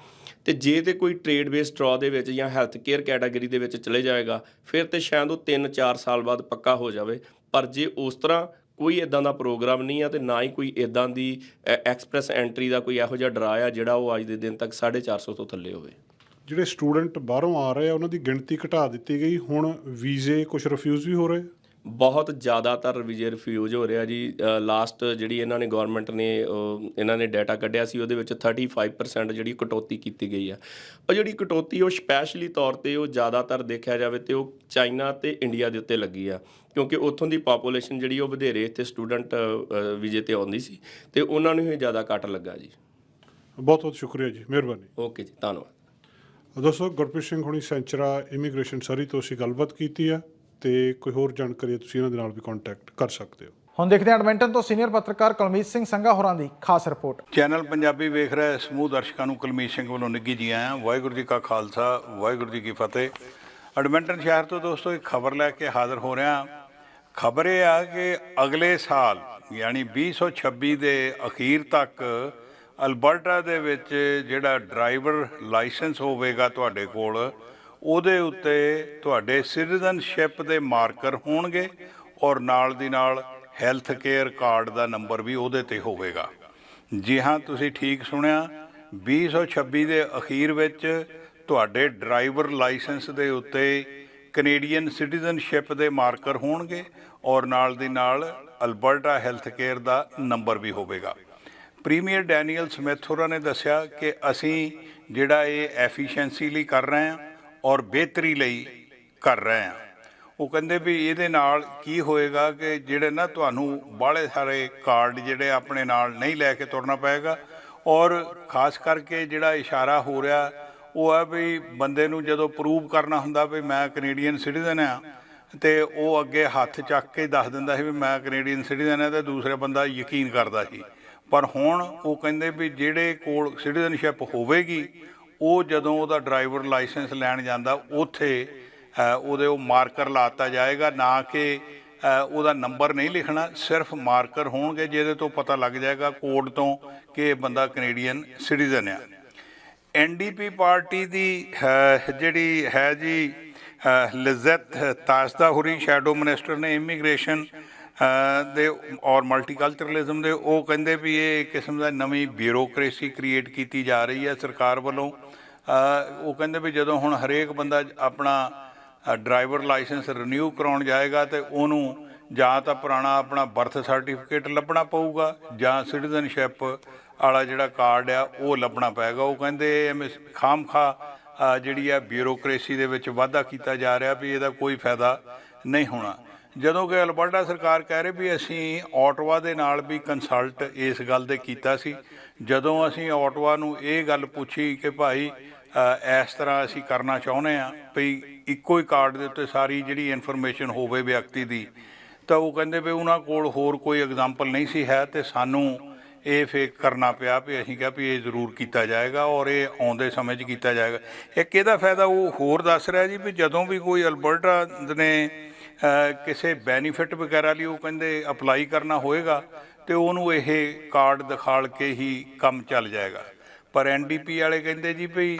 ਤੇ ਜੇ ਤੇ ਕੋਈ ਟ੍ਰੇਡ ਬੇਸ ਡਰਾ ਦੇ ਵਿੱਚ ਜਾਂ ਹੈਲਥ ਕੇਅਰ ਕੈਟਾਗਰੀ ਦੇ ਵਿੱਚ ਚਲੇ ਜਾਏਗਾ, ਫਿਰ ਤੇ ਸ਼ਾਇਦ ਉਹ 3-4 ਸਾਲ ਬਾਅਦ ਪੱਕਾ ਹੋ ਜਾਵੇ। ਪਰ ਜੇ ਉਸ ਤਰ੍ਹਾਂ ਕੋਈ ਇਦਾਂ ਦਾ ਪ੍ਰੋਗਰਾਮ ਨਹੀਂ ਆ ਤੇ ਨਾ ਹੀ ਕੋਈ ਇਦਾਂ ਦੀ ਐਕਸਪ੍ਰੈਸ ਐਂਟਰੀ ਦਾ ਕੋਈ ਇਹੋ ਜਿਹਾ ਡਰਾ ਆ ਜਿਹੜਾ ਉਹ ਅੱਜ ਦੇ ਦਿਨ ਤੱਕ 450 ਤੋਂ ਥੱਲੇ ਹੋਵੇ। ਜਿਹੜੇ ਸਟੂਡੈਂਟ ਬਾਹਰੋਂ ਆ ਰਹੇ ਆ, ਉਹਨਾਂ ਦੀ ਗਿਣਤੀ ਘਟਾ ਦਿੱਤੀ ਗਈ। ਹੁਣ ਵੀਜ਼ੇ ਕੁਝ ਰਿਫਿਊਜ਼ ਵੀ ਹੋ ਰਹੇ। ਬਹੁਤ ਜ਼ਿਆਦਾਤਰ ਵਿਜੇ ਰਿਫਿਊਜ਼ ਹੋ ਰਿਹਾ ਜੀ। ਲਾਸਟ ਜਿਹੜੀ ਇਹਨਾਂ ਨੇ ਗਵਰਨਮੈਂਟ ਨੇ ਇਹਨਾਂ ਨੇ ਡਾਟਾ ਕੱਢਿਆ ਸੀ ਉਹਦੇ ਵਿੱਚ 35% ਜਿਹੜੀ ਕਟੌਤੀ ਕੀਤੀ ਗਈ ਆ। ਉਹ ਜਿਹੜੀ ਕਟੌਤੀ ਉਹ ਸਪੈਸ਼ਲੀ ਤੌਰ ਤੇ ਉਹ ਜ਼ਿਆਦਾਤਰ ਦੇਖਿਆ ਜਾਵੇ ਤੇ ਉਹ ਚਾਈਨਾ ਤੇ ਇੰਡੀਆ ਦੇ ਉੱਤੇ ਲੱਗੀ ਆ। ਕਿਉਂਕਿ ਉੱਥੋਂ ਦੀ ਪਾਪੂਲੇਸ਼ਨ ਜਿਹੜੀ ਉਹ ਵਧੇਰੇ ਇੱਥੇ ਸਟੂਡੈਂਟ ਵਿਜੇ ਤੇ ਆਉਂਦੀ ਸੀ ਤੇ ਉਹਨਾਂ ਨੂੰ ਹੀ ਜ਼ਿਆਦਾ ਕੱਟ ਲੱਗਾ ਜੀ। ਬਹੁਤ ਬਹੁਤ ਸ਼ੁਕਰੀਆ ਜੀ ਮਿਹਰਬਾਨੀ। ਓਕੇ ਜੀ ਧੰਨਵਾਦ। ਦੋਸਤੋ ਗੁਰਪ੍ਰੀਤ ਸਿੰਘ ਹੁਣੀ ਸੈਂਚਰਾ ਇਮੀਗ੍ਰੇਸ਼ਨ ਸਰੀ ਤੋਂ ਅਸੀਂ ਗੱਲਬਾਤ ਕੀਤੀ ਆ। ਤੇ ਕੋਈ ਹੋਰ ਜਾਣਕਾਰੀ ਤੁਸੀਂ ਇਹਨਾਂ ਦੇ ਨਾਲ ਵੀ ਕੰਟੈਕਟ ਕਰ ਸਕਦੇ ਹੋ। ਹੁਣ ਦੇਖਦੇ ਹਾਂ ਐਡਮਿੰਟਨ ਤੋਂ ਸੀਨੀਅਰ ਪੱਤਰਕਾਰ ਕੁਲਮੀਤ ਸਿੰਘ ਸੰਘਾ ਹੋਰਾਂ ਦੀ ਖਾਸ ਰਿਪੋਰਟ। ਚੈਨਲ ਪੰਜਾਬੀ ਵੇਖ ਰਹੇ ਸਮੂਹ ਦਰਸ਼ਕਾਂ ਨੂੰ ਕੁਲਮੀਤ ਸਿੰਘ ਵੱਲੋਂ ਨਿੱਘੀ ਜੀ ਆਇਆਂ। ਵਾਹਿਗੁਰੂ ਜੀ ਕਾ ਖਾਲਸਾ ਵਾਹਿਗੁਰੂ ਜੀ ਕੀ ਫਤਿਹ। ਐਡਮਿੰਟਨ ਸ਼ਹਿਰ ਤੋਂ ਦੋਸਤੋ ਇੱਕ ਖਬਰ ਲੈ ਕੇ ਹਾਜ਼ਰ ਹੋ ਰਿਹਾ ਖਬਰ ਇਹ ਆ ਕਿ ਅਗਲੇ ਸਾਲ ਯਾਨੀ 2026 ਦੇ ਅਖੀਰ ਤੱਕ ਅਲਬਰਟਾ ਦੇ ਵਿੱਚ ਜਿਹੜਾ ਡਰਾਈਵਰ ਲਾਇਸੈਂਸ ਹੋਵੇਗਾ ਤੁਹਾਡੇ ਕੋਲ ਉਹਦੇ ਉੱਤੇ ਤੁਹਾਡੇ ਸਿਟੀਜ਼ਨਸ਼ਿਪ ਦੇ ਮਾਰਕਰ ਹੋਣਗੇ ਔਰ ਨਾਲ ਦੀ ਨਾਲ ਹੈਲਥ ਕੇਅਰ ਕਾਰਡ ਦਾ ਨੰਬਰ ਵੀ ਉਹਦੇ ਤੇ ਹੋਵੇਗਾ। ਜੀ ਹਾਂ, ਤੁਸੀਂ ਠੀਕ ਸੁਣਿਆ 2026 ਦੇ ਅਖੀਰ ਵਿੱਚ ਤੁਹਾਡੇ ਡਰਾਈਵਰ ਲਾਇਸੈਂਸ ਦੇ ਉੱਤੇ ਕੈਨੇਡੀਅਨ ਸਿਟੀਜ਼ਨਸ਼ਿਪ ਦੇ ਮਾਰਕਰ ਹੋਣਗੇ ਔਰ ਨਾਲ ਦੀ ਨਾਲ ਅਲਬਰਟਾ ਹੈਲਥ ਕੇਅਰ ਦਾ ਨੰਬਰ ਵੀ ਹੋਵੇਗਾ। ਪ੍ਰੀਮੀਅਰ ਡੈਨੀਅਲ ਸਮਿਥ ਹੋਰਾਂ ਨੇ ਦੱਸਿਆ ਕਿ ਅਸੀਂ ਜਿਹੜਾ ਇਹ ਐਫੀਸ਼ੀਐਂਸੀ ਲਈ ਕਰ ਰਹੇ ਹਾਂ ਔਰ ਬਿਹਤਰੀ ਲਈ ਕਰ ਰਹੇ ਹਾਂ। ਉਹ ਕਹਿੰਦੇ ਵੀ ਇਹਦੇ ਨਾਲ ਕੀ ਹੋਏਗਾ ਕਿ ਜਿਹੜੇ ਨਾ ਤੁਹਾਨੂੰ ਬਾਹਲੇ ਸਾਰੇ ਕਾਰਡ ਜਿਹੜੇ ਆਪਣੇ ਨਾਲ ਨਹੀਂ ਲੈ ਕੇ ਤੁਰਨਾ ਪਏਗਾ ਔਰ ਖਾਸ ਕਰਕੇ ਜਿਹੜਾ ਇਸ਼ਾਰਾ ਹੋ ਰਿਹਾ, ਉਹ ਹੈ ਵੀ ਬੰਦੇ ਨੂੰ ਜਦੋਂ ਪ੍ਰੂਵ ਕਰਨਾ ਹੁੰਦਾ ਵੀ ਮੈਂ ਕੈਨੇਡੀਅਨ ਸਿਟੀਜ਼ਨ ਆ ਤੇ ਉਹ ਅੱਗੇ ਹੱਥ ਚੱਕ ਕੇ ਦੱਸ ਦਿੰਦਾ ਸੀ ਵੀ ਮੈਂ ਕੈਨੇਡੀਅਨ ਸਿਟੀਜ਼ਨ ਆ ਤੇ ਦੂਸਰਾ ਬੰਦਾ ਯਕੀਨ ਕਰਦਾ ਸੀ। ਪਰ ਹੁਣ ਉਹ ਕਹਿੰਦੇ ਵੀ ਜਿਹੜੇ ਕੋਲ ਸਿਟੀਜ਼ਨਸ਼ਿਪ ਹੋਵੇਗੀ ਉਹ ਜਦੋਂ ਉਹਦਾ ਡਰਾਈਵਰ ਲਾਇਸੈਂਸ ਲੈਣ ਜਾਂਦਾ, ਉੱਥੇ ਉਹਦੇ ਉਹ ਮਾਰਕਰ ਲਾਤਾ ਜਾਏਗਾ, ਨਾ ਕਿ ਉਹਦਾ ਨੰਬਰ ਨਹੀਂ ਲਿਖਣਾ, ਸਿਰਫ ਮਾਰਕਰ ਹੋਣਗੇ, ਜਿਹਦੇ ਤੋਂ ਪਤਾ ਲੱਗ ਜਾਏਗਾ ਕੋਡ ਤੋਂ ਕਿ ਇਹ ਬੰਦਾ ਕੈਨੇਡੀਅਨ ਸਿਟੀਜ਼ਨ ਆ। ਐਨਡੀਪੀ ਪਾਰਟੀ ਦੀ ਜਿਹੜੀ ਹੈ ਜੀ ਲਜ਼ਤ ਲਿਜ਼ਤ ਤਾਸਦਾਹੁਰੀ ਸ਼ੈਡੋ ਮਿਨਿਸਟਰ ਨੇ ਇਮੀਗ੍ਰੇਸ਼ਨ ਦੇ ਔਰ ਮਲਟੀਕਲਚਰਲਿਜ਼ਮ ਦੇ, ਉਹ ਕਹਿੰਦੇ ਵੀ ਇਹ ਕਿਸਮ ਦਾ ਨਵੀਂ ਬਿਊਰੋਕ੍ਰੇਸੀ ਕ੍ਰੀਏਟ ਕੀਤੀ ਜਾ ਰਹੀ ਹੈ ਸਰਕਾਰ ਵੱਲੋਂ। ਉਹ ਕਹਿੰਦੇ ਵੀ ਜਦੋਂ ਹੁਣ ਹਰੇਕ ਬੰਦਾ ਆਪਣਾ ਡਰਾਈਵਰ ਲਾਇਸੈਂਸ ਰਿਨਿਊ ਕਰਾਉਣ ਜਾਏਗਾ ਤੇ ਉਹਨੂੰ ਜਾਂ ਤਾਂ ਪੁਰਾਣਾ ਆਪਣਾ ਬਰਥ ਸਰਟੀਫਿਕੇਟ ਲੱਭਣਾ ਪਊਗਾ ਜਾਂ ਸਿਟੀਜ਼ਨਸ਼ਿਪ ਵਾਲਾ ਜਿਹੜਾ ਕਾਰਡ ਆ, ਉਹ ਲੱਭਣਾ ਪਏਗਾ। ਉਹ ਕਹਿੰਦੇ ਐਵੇਂ ਖਾਮਖਾ ਜਿਹੜੀ ਆ ਬਿਊਰੋਕ੍ਰੇਸੀ ਦੇ ਵਿੱਚ ਵਾਧਾ ਕੀਤਾ ਜਾ ਰਿਹਾ ਵੀ ਇਹਦਾ ਕੋਈ ਫਾਇਦਾ ਨਹੀਂ ਹੋਣਾ। ਜਦੋਂ ਕਿ ਅਲਬਰਟਾ ਸਰਕਾਰ ਕਹਿ ਰਹੀ ਵੀ ਅਸੀਂ ਆਟਵਾ ਦੇ ਨਾਲ ਵੀ ਕੰਸਲਟ ਇਸ ਗੱਲ ਤੇ ਕੀਤਾ ਸੀ। ਜਦੋਂ ਅਸੀਂ ਆਟਵਾ ਨੂੰ ਇਹ ਗੱਲ ਪੁੱਛੀ ਕਿ ਭਾਈ ਇਸ ਤਰ੍ਹਾਂ ਅਸੀਂ ਕਰਨਾ ਚਾਹੁੰਦੇ ਆ ਵੀ ਇੱਕੋ ਹੀ ਕਾਰਡ ਦੇ ਉੱਤੇ ਸਾਰੀ ਜਿਹੜੀ ਇਨਫੋਰਮੇਸ਼ਨ ਹੋਵੇ ਵਿਅਕਤੀ ਦੀ, ਤਾਂ ਉਹ ਕਹਿੰਦੇ ਵੀ ਉਹਨਾਂ ਕੋਲ ਹੋਰ ਕੋਈ ਐਗਜ਼ਾਮਪਲ ਨਹੀਂ ਸੀ ਹੈ ਤੇ ਸਾਨੂੰ ਇਹ ਫੇਕ ਕਰਨਾ ਪਿਆ ਵੀ ਅਸੀਂ ਕਿਹਾ ਵੀ ਇਹ ਜ਼ਰੂਰ ਕੀਤਾ ਜਾਏਗਾ ਔਰ ਇਹ ਆਉਂਦੇ ਸਮੇਂ 'ਚ ਕੀਤਾ ਜਾਏਗਾ। ਇੱਕ ਇਹਦਾ ਫਾਇਦਾ ਉਹ ਹੋਰ ਦੱਸ ਰਿਹਾ ਜੀ ਵੀ ਜਦੋਂ ਵੀ ਕੋਈ ਅਲਬਰਟਾ ਨੇ ਕਿਸੇ ਬੈਨੀਫਿਟ ਵਗੈਰਾ ਲਈ ਉਹ ਕਹਿੰਦੇ ਅਪਲਾਈ ਕਰਨਾ ਹੋਏਗਾ, ਤੇ ਉਹਨੂੰ ਇਹ ਕਾਰਡ ਦਿਖਾਲ ਕੇ ਹੀ ਕੰਮ ਚੱਲ ਜਾਏਗਾ। ਪਰ ਐਨਡੀਪੀ ਵਾਲੇ ਕਹਿੰਦੇ ਜੀ ਵੀ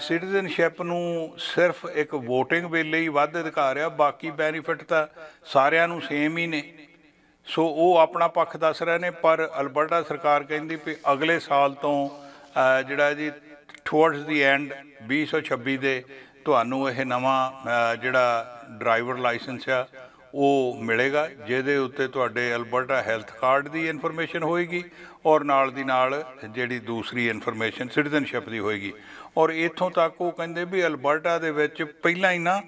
ਸਿਟੀਜ਼ਨਸ਼ਿਪ ਨੂੰ ਸਿਰਫ ਇੱਕ VOTING ਵੇਲੇ ਹੀ ਵੱਧ ਅਧਿਕਾਰ ਆ, ਬਾਕੀ ਬੈਨੀਫਿਟ ਤਾਂ ਸਾਰਿਆਂ ਨੂੰ ਸੇਮ ਹੀ ਨੇ। ਸੋ ਉਹ ਆਪਣਾ ਪੱਖ ਦੱਸ ਰਹੇ ਨੇ, ਪਰ ਅਲਬਰਟਾ ਸਰਕਾਰ ਕਹਿੰਦੀ ਵੀ ਅਗਲੇ ਸਾਲ ਤੋਂ ਜਿਹੜਾ ਜੀ ਟੁਵਰਡਸ ਦੀ ਐਂਡ 2026 ਦੇ ਤੁਹਾਨੂੰ ਇਹ ਨਵਾਂ ਜਿਹੜਾ ਡਰਾਈਵਰ ਲਾਇਸੈਂਸ ਆ, ਉਹ ਮਿਲੇਗਾ, ਜਿਹਦੇ ਉੱਤੇ ਤੁਹਾਡੇ ਅਲਬਰਟਾ ਹੈਲਥ ਕਾਰਡ ਦੀ ਇਨਫੋਰਮੇਸ਼ਨ ਹੋਏਗੀ ਔਰ ਨਾਲ ਦੀ ਨਾਲ ਜਿਹੜੀ ਦੂਸਰੀ ਇਨਫੋਰਮੇਸ਼ਨ ਸਿਟੀਜ਼ਨਸ਼ਿਪ ਦੀ ਹੋਏਗੀ। ਔਰ ਇੱਥੋਂ ਤੱਕ ਉਹ ਕਹਿੰਦੇ ਵੀ ਅਲਬਰਟਾ ਦੇ ਵਿੱਚ ਪਹਿਲਾਂ ਹੀ ਨਾ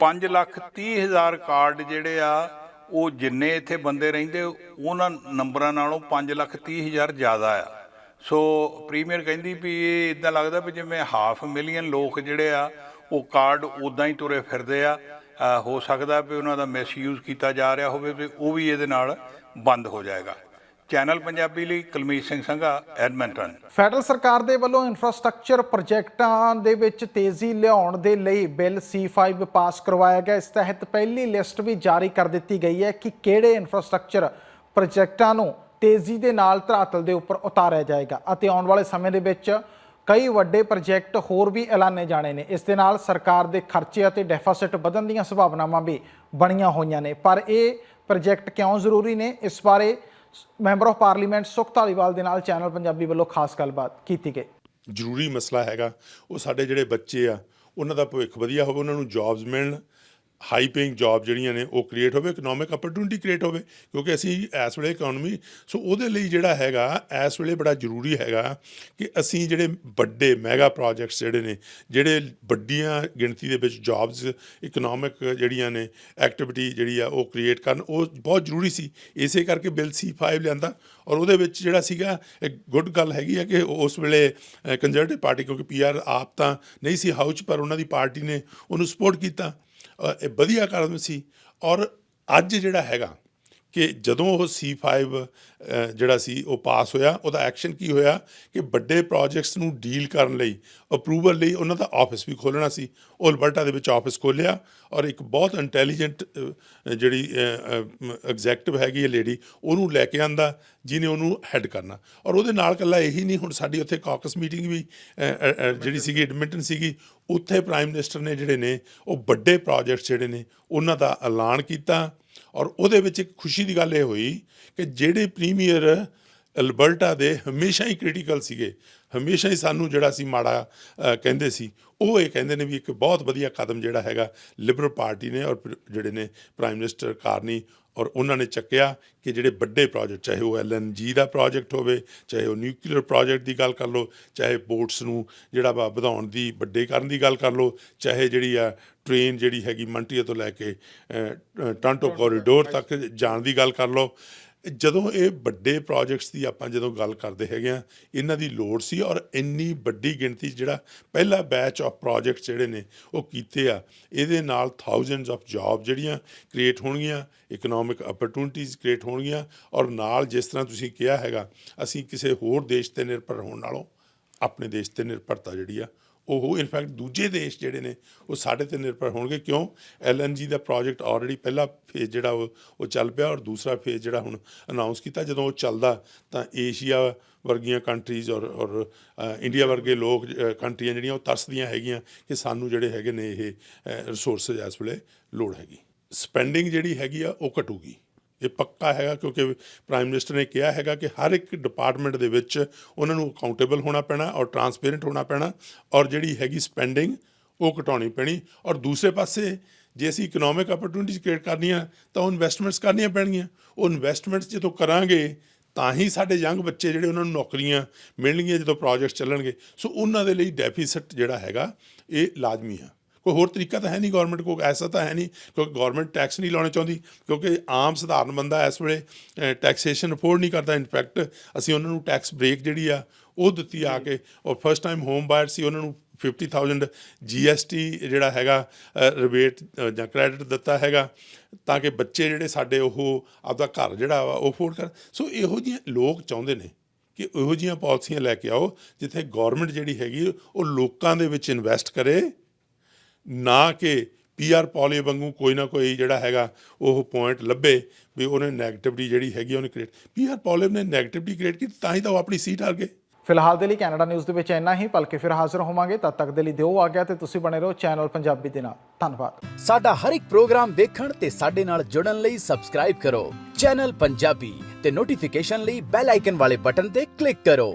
5 ਲੱਖ 30 ਹਜ਼ਾਰ ਕਾਰਡ ਜਿਹੜੇ ਆ, ਉਹ ਜਿੰਨੇ ਇੱਥੇ ਬੰਦੇ ਰਹਿੰਦੇ, ਉਹਨਾਂ ਨੰਬਰਾਂ ਨਾਲੋਂ 5 ਲੱਖ 30 ਹਜ਼ਾਰ ਜ਼ਿਆਦਾ ਆ। ਸੋ ਪ੍ਰੀਮੀਅਰ ਕਹਿੰਦੀ ਵੀ ਇਹ ਇਦਾਂ ਲੱਗਦਾ ਵੀ ਜਿਵੇਂ ਹਾਫ ਮਿਲੀਅਨ ਲੋਕ ਜਿਹੜੇ ਆ, ਉਹ ਕਾਰਡ ਉਦਾਂ ਹੀ ਤੁਰੇ ਫਿਰਦੇ ਆ। ਹੋ ਸਕਦਾ ਵੀ ਉਹਨਾਂ ਦਾ ਮਿਸਯੂਜ਼ ਕੀਤਾ ਜਾ ਰਿਹਾ ਹੋਵੇ ਵੀ ਉਹ ਵੀ ਇਹਦੇ ਨਾਲ ਬੰਦ ਹੋ ਜਾਏਗਾ। ਚੈਨਲ ਪੰਜਾਬੀ ਲਈ ਕੁਲਮੀਤ ਸਿੰਘ ਸੰਘਾ, ਐਡਮਿੰਟਨ। ਫੈਡਰਲ ਸਰਕਾਰ ਦੇ ਵੱਲੋਂ ਇਨਫਰਾਸਟ੍ਰਕਚਰ ਪ੍ਰੋਜੈਕਟਾਂ ਦੇ ਵਿੱਚ ਤੇਜ਼ੀ ਲਿਆਉਣ ਦੇ ਲਈ ਬਿੱਲ C5 ਪਾਸ ਕਰਵਾਇਆ ਗਿਆ। ਇਸ ਤਹਿਤ ਪਹਿਲੀ ਲਿਸਟ ਵੀ ਜਾਰੀ ਕਰ ਦਿੱਤੀ ਗਈ ਹੈ ਕਿ ਕਿਹੜੇ ਇਨਫਰਾਸਟ੍ਰਕਚਰ ਪ੍ਰੋਜੈਕਟਾਂ ਨੂੰ ਤੇਜ਼ੀ ਦੇ ਨਾਲ ਧਰਾਤਲ ਦੇ ਉੱਪਰ ਉਤਾਰਿਆ ਜਾਏਗਾ ਅਤੇ ਆਉਣ ਵਾਲੇ ਸਮੇਂ ਦੇ ਵਿੱਚ ਕਈ ਵੱਡੇ ਪ੍ਰੋਜੈਕਟ ਹੋਰ ਵੀ ਐਲਾਨੇ ਜਾਣੇ ਨੇ। ਇਸ ਦੇ ਨਾਲ ਸਰਕਾਰ ਦੇ ਖਰਚੇ ਅਤੇ ਡੈਫਿਸਿਟ ਵਧਣ ਦੀਆਂ ਸੰਭਾਵਨਾਵਾਂ ਵੀ ਬਣੀਆਂ ਹੋਈਆਂ ਨੇ। ਪਰ ਇਹ ਪ੍ਰੋਜੈਕਟ ਕਿਉਂ ਜ਼ਰੂਰੀ ਨੇ? ਇਸ ਬਾਰੇ ਮੈਂਬਰ ਆਫ ਪਾਰਲੀਮੈਂਟ ਸੁਖ ਧਾਲੀਵਾਲ ਦੇ ਨਾਲ ਚੈਨਲ ਪੰਜਾਬੀ ਵੱਲੋਂ ਖਾਸ ਗੱਲਬਾਤ ਕੀਤੀ ਗਈ। ਜ਼ਰੂਰੀ ਮਸਲਾ ਹੈਗਾ, ਉਹ ਸਾਡੇ ਜਿਹੜੇ ਬੱਚੇ ਆ, ਉਹਨਾਂ ਦਾ ਭਵਿੱਖ ਵਧੀਆ ਹੋਵੇ, ਉਹਨਾਂ ਨੂੰ ਜੌਬਸ ਮਿਲਣ ਹਾਈ ਪੇਇੰਗ ਜੌਬ ਜਿਹੜੀਆਂ ਨੇ, ਉਹ ਕ੍ਰੀਏਟ ਹੋਵੇ ਇਕਨੋਮਿਕ ਅਪਰਚੂਨਿਟੀ ਕ੍ਰੀਏਟ ਹੋਵੇ, ਕਿਉਂਕਿ ਅਸੀਂ ਇਸ ਵੇਲੇ ਇਕਨੋਮੀ ਸੋ ਉਹਦੇ ਲਈ ਜਿਹੜਾ ਹੈਗਾ, ਇਸ ਵੇਲੇ ਬੜਾ ਜ਼ਰੂਰੀ ਹੈਗਾ ਕਿ ਅਸੀਂ ਜਿਹੜੇ ਵੱਡੇ ਮੈਗਾ ਪ੍ਰੋਜੈਕਟਸ ਜਿਹੜੇ ਨੇ, ਜਿਹੜੇ ਵੱਡੀਆਂ ਗਿਣਤੀ ਦੇ ਵਿੱਚ ਜੌਬਸ ਇਕਨੋਮਿਕ ਜਿਹੜੀਆਂ ਨੇ ਐਕਟੀਵਿਟੀ ਜਿਹੜੀ ਆ ਉਹ ਕ੍ਰੀਏਟ ਕਰਨ, ਉਹ ਬਹੁਤ ਜ਼ਰੂਰੀ ਸੀ। ਇਸੇ ਕਰਕੇ ਬਿੱਲ C5 ਲਿਆਂਦਾ, ਔਰ ਉਹਦੇ ਵਿੱਚ ਜਿਹੜਾ ਸੀਗਾ, ਇੱਕ ਗੁੱਡ ਗੱਲ ਹੈਗੀ ਹੈ ਕਿ ਉਸ ਵੇਲੇ ਕੰਜ਼ਰਵੇਟਿਵ ਪਾਰਟੀ ਕਿਉਂਕਿ ਪੀਆਰ ਆਪ ਤਾਂ ਨਹੀਂ ਸੀ ਹਾਊਸ 'ਚ, ਪਰ ਉਹਨਾਂ ਦੀ ਪਾਰਟੀ ਨੇ ਉਹਨੂੰ ਸਪੋਰਟ ਕੀਤਾ। ਵਧੀਆ ਕਦਮ ਸੀ। ਔਰ ਅੱਜ ਜਿਹੜਾ ਹੈਗਾ ਕਿ ਜਦੋਂ ਉਹ C5 ਅ, ਜਿਹੜਾ ਸੀ ਉਹ ਪਾਸ ਹੋਇਆ ਉਹਦਾ ਐਕਸ਼ਨ ਕੀ ਹੋਇਆ ਕਿ ਵੱਡੇ ਪ੍ਰੋਜੈਕਟਸ ਨੂੰ ਡੀਲ ਕਰਨ ਲਈ ਅਪਰੂਵਲ ਲਈ ਉਹਨਾਂ ਦਾ ਆਫਿਸ ਵੀ ਖੋਲ੍ਹਣਾ ਸੀ। ਉਹ ਅਲਬਰਟਾ ਦੇ ਵਿੱਚ ਆਫਿਸ ਖੋਲ੍ਹਿਆ ਔਰ ਇੱਕ ਬਹੁਤ ਇੰਟੈਲੀਜੈਂਟ ਜਿਹੜੀ ਐਗਜ਼ੈਕਟਿਵ ਹੈਗੀ ਹੈ ਲੇਡੀ ਉਹਨੂੰ ਲੈ ਕੇ ਆਂਦਾ ਜਿਹਨੇ ਉਹਨੂੰ ਹੈੱਡ ਕਰਨਾ। ਔਰ ਉਹਦੇ ਨਾਲ ਕੱਲਾ ਇਹੀ ਨਹੀਂ ਹੁਣ ਸਾਡੀ ਉੱਥੇ ਕਾਕਸ ਮੀਟਿੰਗ ਵੀ ਜਿਹੜੀ ਸੀਗੀ ਐਡਮਿੰਟਨ ਸੀਗੀ ਉੱਥੇ ਪ੍ਰਾਈਮ ਮਿਨਿਸਟਰ ਨੇ ਜਿਹੜੇ ਨੇ, ਉਹ ਵੱਡੇ ਪ੍ਰੋਜੈਕਟਸ ਜਿਹੜੇ ਨੇ, ਉਹਨਾਂ ਦਾ ਐਲਾਨ ਕੀਤਾ ਔਰ ਉਹਦੇ ਵਿੱਚ ਇੱਕ ਖੁਸ਼ੀ ਦੀ ਗੱਲ ਇਹ ਹੋਈ ਕਿ ਜਿਹੜੇ ਪ੍ਰੀਮੀਅਰ ਅਲਬਰਟਾ ਦੇ ਹਮੇਸ਼ਾ ਹੀ ਕ੍ਰਿਟੀਕਲ ਸੀਗੇ, ਹਮੇਸ਼ਾ ਹੀ ਸਾਨੂੰ ਜਿਹੜਾ ਸੀ ਮਾੜਾ ਕਹਿੰਦੇ ਸੀ, ਉਹ ਇਹ ਕਹਿੰਦੇ ਨੇ ਵੀ ਇੱਕ ਬਹੁਤ ਵਧੀਆ ਕਦਮ ਜਿਹੜਾ ਹੈਗਾ ਲਿਬਰਲ ਪਾਰਟੀ ਨੇ ਔਰ ਜਿਹੜੇ ਨੇ ਪ੍ਰਾਈਮ ਮਿਨਿਸਟਰ ਕਾਰਨੀ ਔਰ ਉਹਨਾਂ ਨੇ ਚੱਕਿਆ ਕਿ ਜਿਹੜੇ ਵੱਡੇ ਪ੍ਰੋਜੈਕਟ ਚਾਹੇ ਉਹ ਐਲਐਨਜੀ ਦਾ ਪ੍ਰੋਜੈਕਟ ਹੋਵੇ ਚਾਹੇ ਉਹ ਨਿਊਕਲੀਅਰ ਪ੍ਰੋਜੈਕਟ ਦੀ ਗੱਲ ਕਰ ਲਓ ਚਾਹੇ ਪੋਰਟਸ ਨੂੰ ਜਿਹੜਾ ਵਾ ਵਧਾਉਣ ਦੀ ਵੱਡੇ ਕਰਨ ਦੀ ਗੱਲ ਕਰ ਲਓ ਚਾਹੇ ਜਿਹੜੀ ਆ ਟ੍ਰੇਨ ਜਿਹੜੀ ਹੈਗੀ ਮੰਟਰੀਆ ਤੋਂ ਲੈ ਕੇ ਟਾਂਟੋ ਕੋਰੀਡੋਰ ਤੱਕ ਜਾਣ ਦੀ ਗੱਲ ਕਰ ਲਓ। ਜਦੋਂ ਇਹ ਵੱਡੇ ਪ੍ਰੋਜੈਕਟਸ ਦੀ ਆਪਾਂ ਜਦੋਂ ਗੱਲ ਕਰਦੇ ਹੈਗੇ ਆ, ਇਹਨਾਂ ਦੀ ਲੋੜ ਸੀ ਔਰ ਇੰਨੀ ਵੱਡੀ ਗਿਣਤੀ 'ਚ ਜਿਹੜਾ ਪਹਿਲਾ ਬੈਚ ਆਫ ਪ੍ਰੋਜੈਕਟਸ ਜਿਹੜੇ ਨੇ, ਉਹ ਕੀਤੇ ਆ। ਇਹਦੇ ਨਾਲ ਥਾਊਜ਼ੈਂਡਸ ਆਫ ਜੌਬ ਜਿਹੜੀਆਂ ਕ੍ਰੀਏਟ ਹੋਣਗੀਆਂ ਇਕਨੋਮਿਕ ਓਪਰਚੁਨਿਟੀਜ਼ ਕ੍ਰੀਏਟ ਹੋਣਗੀਆਂ ਔਰ ਨਾਲ ਜਿਸ ਤਰ੍ਹਾਂ ਤੁਸੀਂ ਕਿਹਾ ਹੈਗਾ, ਅਸੀਂ ਕਿਸੇ ਹੋਰ ਦੇਸ਼ ਤੇ ਨਿਰਭਰ ਹੋਣ ਨਾਲੋਂ ਆਪਣੇ ਦੇਸ਼ ਤੇ ਨਿਰਭਰਤਾ ਜਿਹੜੀ ਆ ਉਹ ਇਨਫੈਕਟ ਦੂਜੇ ਦੇਸ਼ ਜਿਹੜੇ ਨੇ, ਉਹ ਸਾਡੇ ਤੇ ਨਿਰਭਰ ਹੋਣਗੇ। ਕਿਉਂ? ਐਲਐਨਜੀ ਦਾ ਪ੍ਰੋਜੈਕਟ ਆਲਰੇਡੀ ਪਹਿਲਾ ਫੇਜ਼ ਜਿਹੜਾ ਉਹ ਉਹ ਚੱਲ ਪਿਆ ਔਰ ਦੂਸਰਾ ਫੇਜ਼ ਜਿਹੜਾ ਹੁਣ ਅਨਾਉਂਸ ਕੀਤਾ। ਜਦੋਂ ਉਹ ਚੱਲਦਾ, ਤਾਂ ਏਸ਼ੀਆ ਵਰਗੀਆਂ ਕੰਟਰੀਜ਼ ਔਰ ਔਰ ਇੰਡੀਆ ਵਰਗੇ ਲੋਕ ਕੰਟਰੀਆਂ ਜਿਹੜੀਆਂ, ਉਹ ਤਰਸਦੀਆਂ ਹੈਗੀਆਂ ਕਿ ਸਾਨੂੰ ਜਿਹੜੇ ਹੈਗੇ ਨੇ ਇਹ ਰਿਸੋਰਸਸ ਇਸ ਵੇਲੇ ਲੋੜ ਹੈਗੀ। ਸਪੈਂਡਿੰਗ ਜਿਹੜੀ ਹੈਗੀ ਆ, ਉਹ ਘਟੂਗੀ। ਇਹ ਪੱਕਾ ਹੈਗਾ ਕਿਉਂਕਿ ਪ੍ਰਾਈਮ ਮਿਨਿਸਟਰ ਨੇ ਕਿਹਾ ਹੈਗਾ ਕਿ ਹਰ ਇੱਕ ਡਿਪਾਰਟਮੈਂਟ ਦੇ ਵਿੱਚ ਉਹਨਾਂ ਨੂੰ ਅਕਾਊਂਟੇਬਲ ਹੋਣਾ ਪੈਣਾ ਔਰ ਟਰਾਂਸਪੇਰੈਂਟ ਹੋਣਾ ਪੈਣਾ ਔਰ ਜਿਹੜੀ ਹੈਗੀ ਸਪੈਂਡਿੰਗ ਉਹ ਘਟਾਉਣੀ ਪੈਣੀ ਔਰ ਦੂਸਰੇ ਪਾਸੇ ਜੇ ਅਸੀਂ ਇਕਨੋਮਿਕ ਅਪਰਚੂਨਿਟੀਜ਼ ਕ੍ਰੀਏਟ ਕਰਨੀਆਂ ਤਾਂ ਉਹ ਇਨਵੈਸਟਮੈਂਟਸ ਕਰਨੀਆਂ ਪੈਣਗੀਆਂ। ਉਹ ਇਨਵੈਸਟਮੈਂਟਸ ਜਦੋਂ ਕਰਾਂਗੇ ਤਾਂ ਹੀ ਸਾਡੇ ਯੰਗ ਬੱਚੇ ਜਿਹੜੇ ਉਹਨਾਂ ਨੂੰ ਨੌਕਰੀਆਂ ਮਿਲਣਗੀਆਂ ਜਦੋਂ ਪ੍ਰੋਜੈਕਟ ਚੱਲਣਗੇ। ਸੋ ਉਹਨਾਂ ਦੇ ਲਈ ਡੈਫੀਸਿਟ ਜਿਹੜਾ ਹੈਗਾ ਇਹ ਲਾਜ਼ਮੀ ਹੈ ਕੋਈ ਹੋਰ ਤਰੀਕਾ ਤਾਂ ਹੈ ਨਹੀਂ ਗਵਰਨਮੈਂਟ ਕੋਲ, ਐਸਾ ਤਾਂ ਹੈ ਨਹੀਂ, ਕਿਉਂਕਿ ਗਵਰਨਮੈਂਟ ਟੈਕਸ ਨਹੀਂ ਲਾਉਣਾ ਚਾਹੁੰਦੀ, ਕਿਉਂਕਿ ਆਮ ਸਧਾਰਨ ਬੰਦਾ ਇਸ ਵੇਲੇ ਟੈਕਸੇਸ਼ਨ ਅਫੋਰਡ ਨਹੀਂ ਕਰਦਾ ਇਨਫੈਕਟ ਅਸੀਂ ਉਹਨਾਂ ਨੂੰ ਟੈਕਸ ਬ੍ਰੇਕ ਜਿਹੜੀ ਆ, ਉਹ ਦਿੱਤੀ ਆ ਕੇ, ਔਰ ਫਸਟ ਟਾਈਮ ਹੋਮ ਬਾਇਰ ਸੀ, ਉਹਨਾਂ ਨੂੰ 50000 ਜੀਐਸਟੀ ਜਿਹੜਾ ਹੈਗਾ ਰਿਬੇਟ ਜਾਂ ਕ੍ਰੈਡਿਟ ਦਿੱਤਾ ਹੈਗਾ, ਤਾਂ ਕਿ ਬੱਚੇ ਜਿਹੜੇ ਸਾਡੇ ਉਹ ਆਪਦਾ ਘਰ ਜਿਹੜਾ ਵਾ, ਉਹ ਅਫੋਰਡ ਕਰ, ਸੋ ਇਹੋ ਜਿਹੀਆਂ ਲੋਕ ਚਾਹੁੰਦੇ ਨੇ ਕਿ ਇਹੋ ਜਿਹੀਆਂ ਪਾਲਿਸੀਆਂ ਲੈ ਕੇ ਆਓ, ਜਿੱਥੇ ਗਵਰਨਮੈਂਟ ਜਿਹੜੀ ਹੈਗੀ, ਉਹ ਲੋਕਾਂ ਦੇ ਵਿੱਚ ਇਨਵੈਸਟ ਕਰੇ ਨਾ ਕਿ ਪੀਆਰ ਪੋਲੀ ਵਾਂਗੂ ਕੋਈ ਨਾ ਕੋਈ ਜਿਹੜਾ ਹੈਗਾ ਉਹ ਪੁਆਇੰਟ ਲੱਭੇ ਵੀ ਉਹਨੇ ਨੈਗੇਟਿਵਿਟੀ ਜਿਹੜੀ ਹੈਗੀ ਉਹਨੇ ਕ੍ਰੀਏਟ ਪੀਆਰ ਪੋਲੀ ਨੇ ਨੈਗੇਟਿਵਿਟੀ ਕ੍ਰੀਏਟ ਕੀਤੀ ਤਾਂ ਹੀ ਤਾਂ ਉਹ ਆਪਣੀ ਸੀਟ ਹਾਰ ਗਏ। ਫਿਲਹਾਲ ਦੇ ਲਈ ਕੈਨੇਡਾ ਨਿਊਜ਼ ਦੇ ਵਿੱਚ ਇੰਨਾ ਹੀ ਭਲਕੇ ਫਿਰ ਹਾਜ਼ਰ ਹੋਵਾਂਗੇ ਤਦ ਤੱਕ ਦੇ ਲਈ ਦਿਓ ਆ ਗਿਆ ਤੇ ਤੁਸੀਂ ਬਣੇ ਰਹੋ ਚੈਨਲ ਪੰਜਾਬੀ ਦੇ ਨਾਲ। ਧੰਨਵਾਦ। ਸਾਡਾ ਹਰ ਇੱਕ ਪ੍ਰੋਗਰਾਮ ਦੇਖਣ ਤੇ ਸਾਡੇ ਨਾਲ ਜੁੜਨ ਲਈ ਸਬਸਕ੍ਰਾਈਬ ਕਰੋ। ਚੈਨਲ ਪੰਜਾਬੀ ਤੇ ਨੋਟੀਫਿਕੇਸ਼ਨ ਲਈ ਬੈਲ ਆਈਕਨ ਵਾਲੇ ਬਟਨ ਤੇ ਕਲਿੱਕ ਕਰੋ।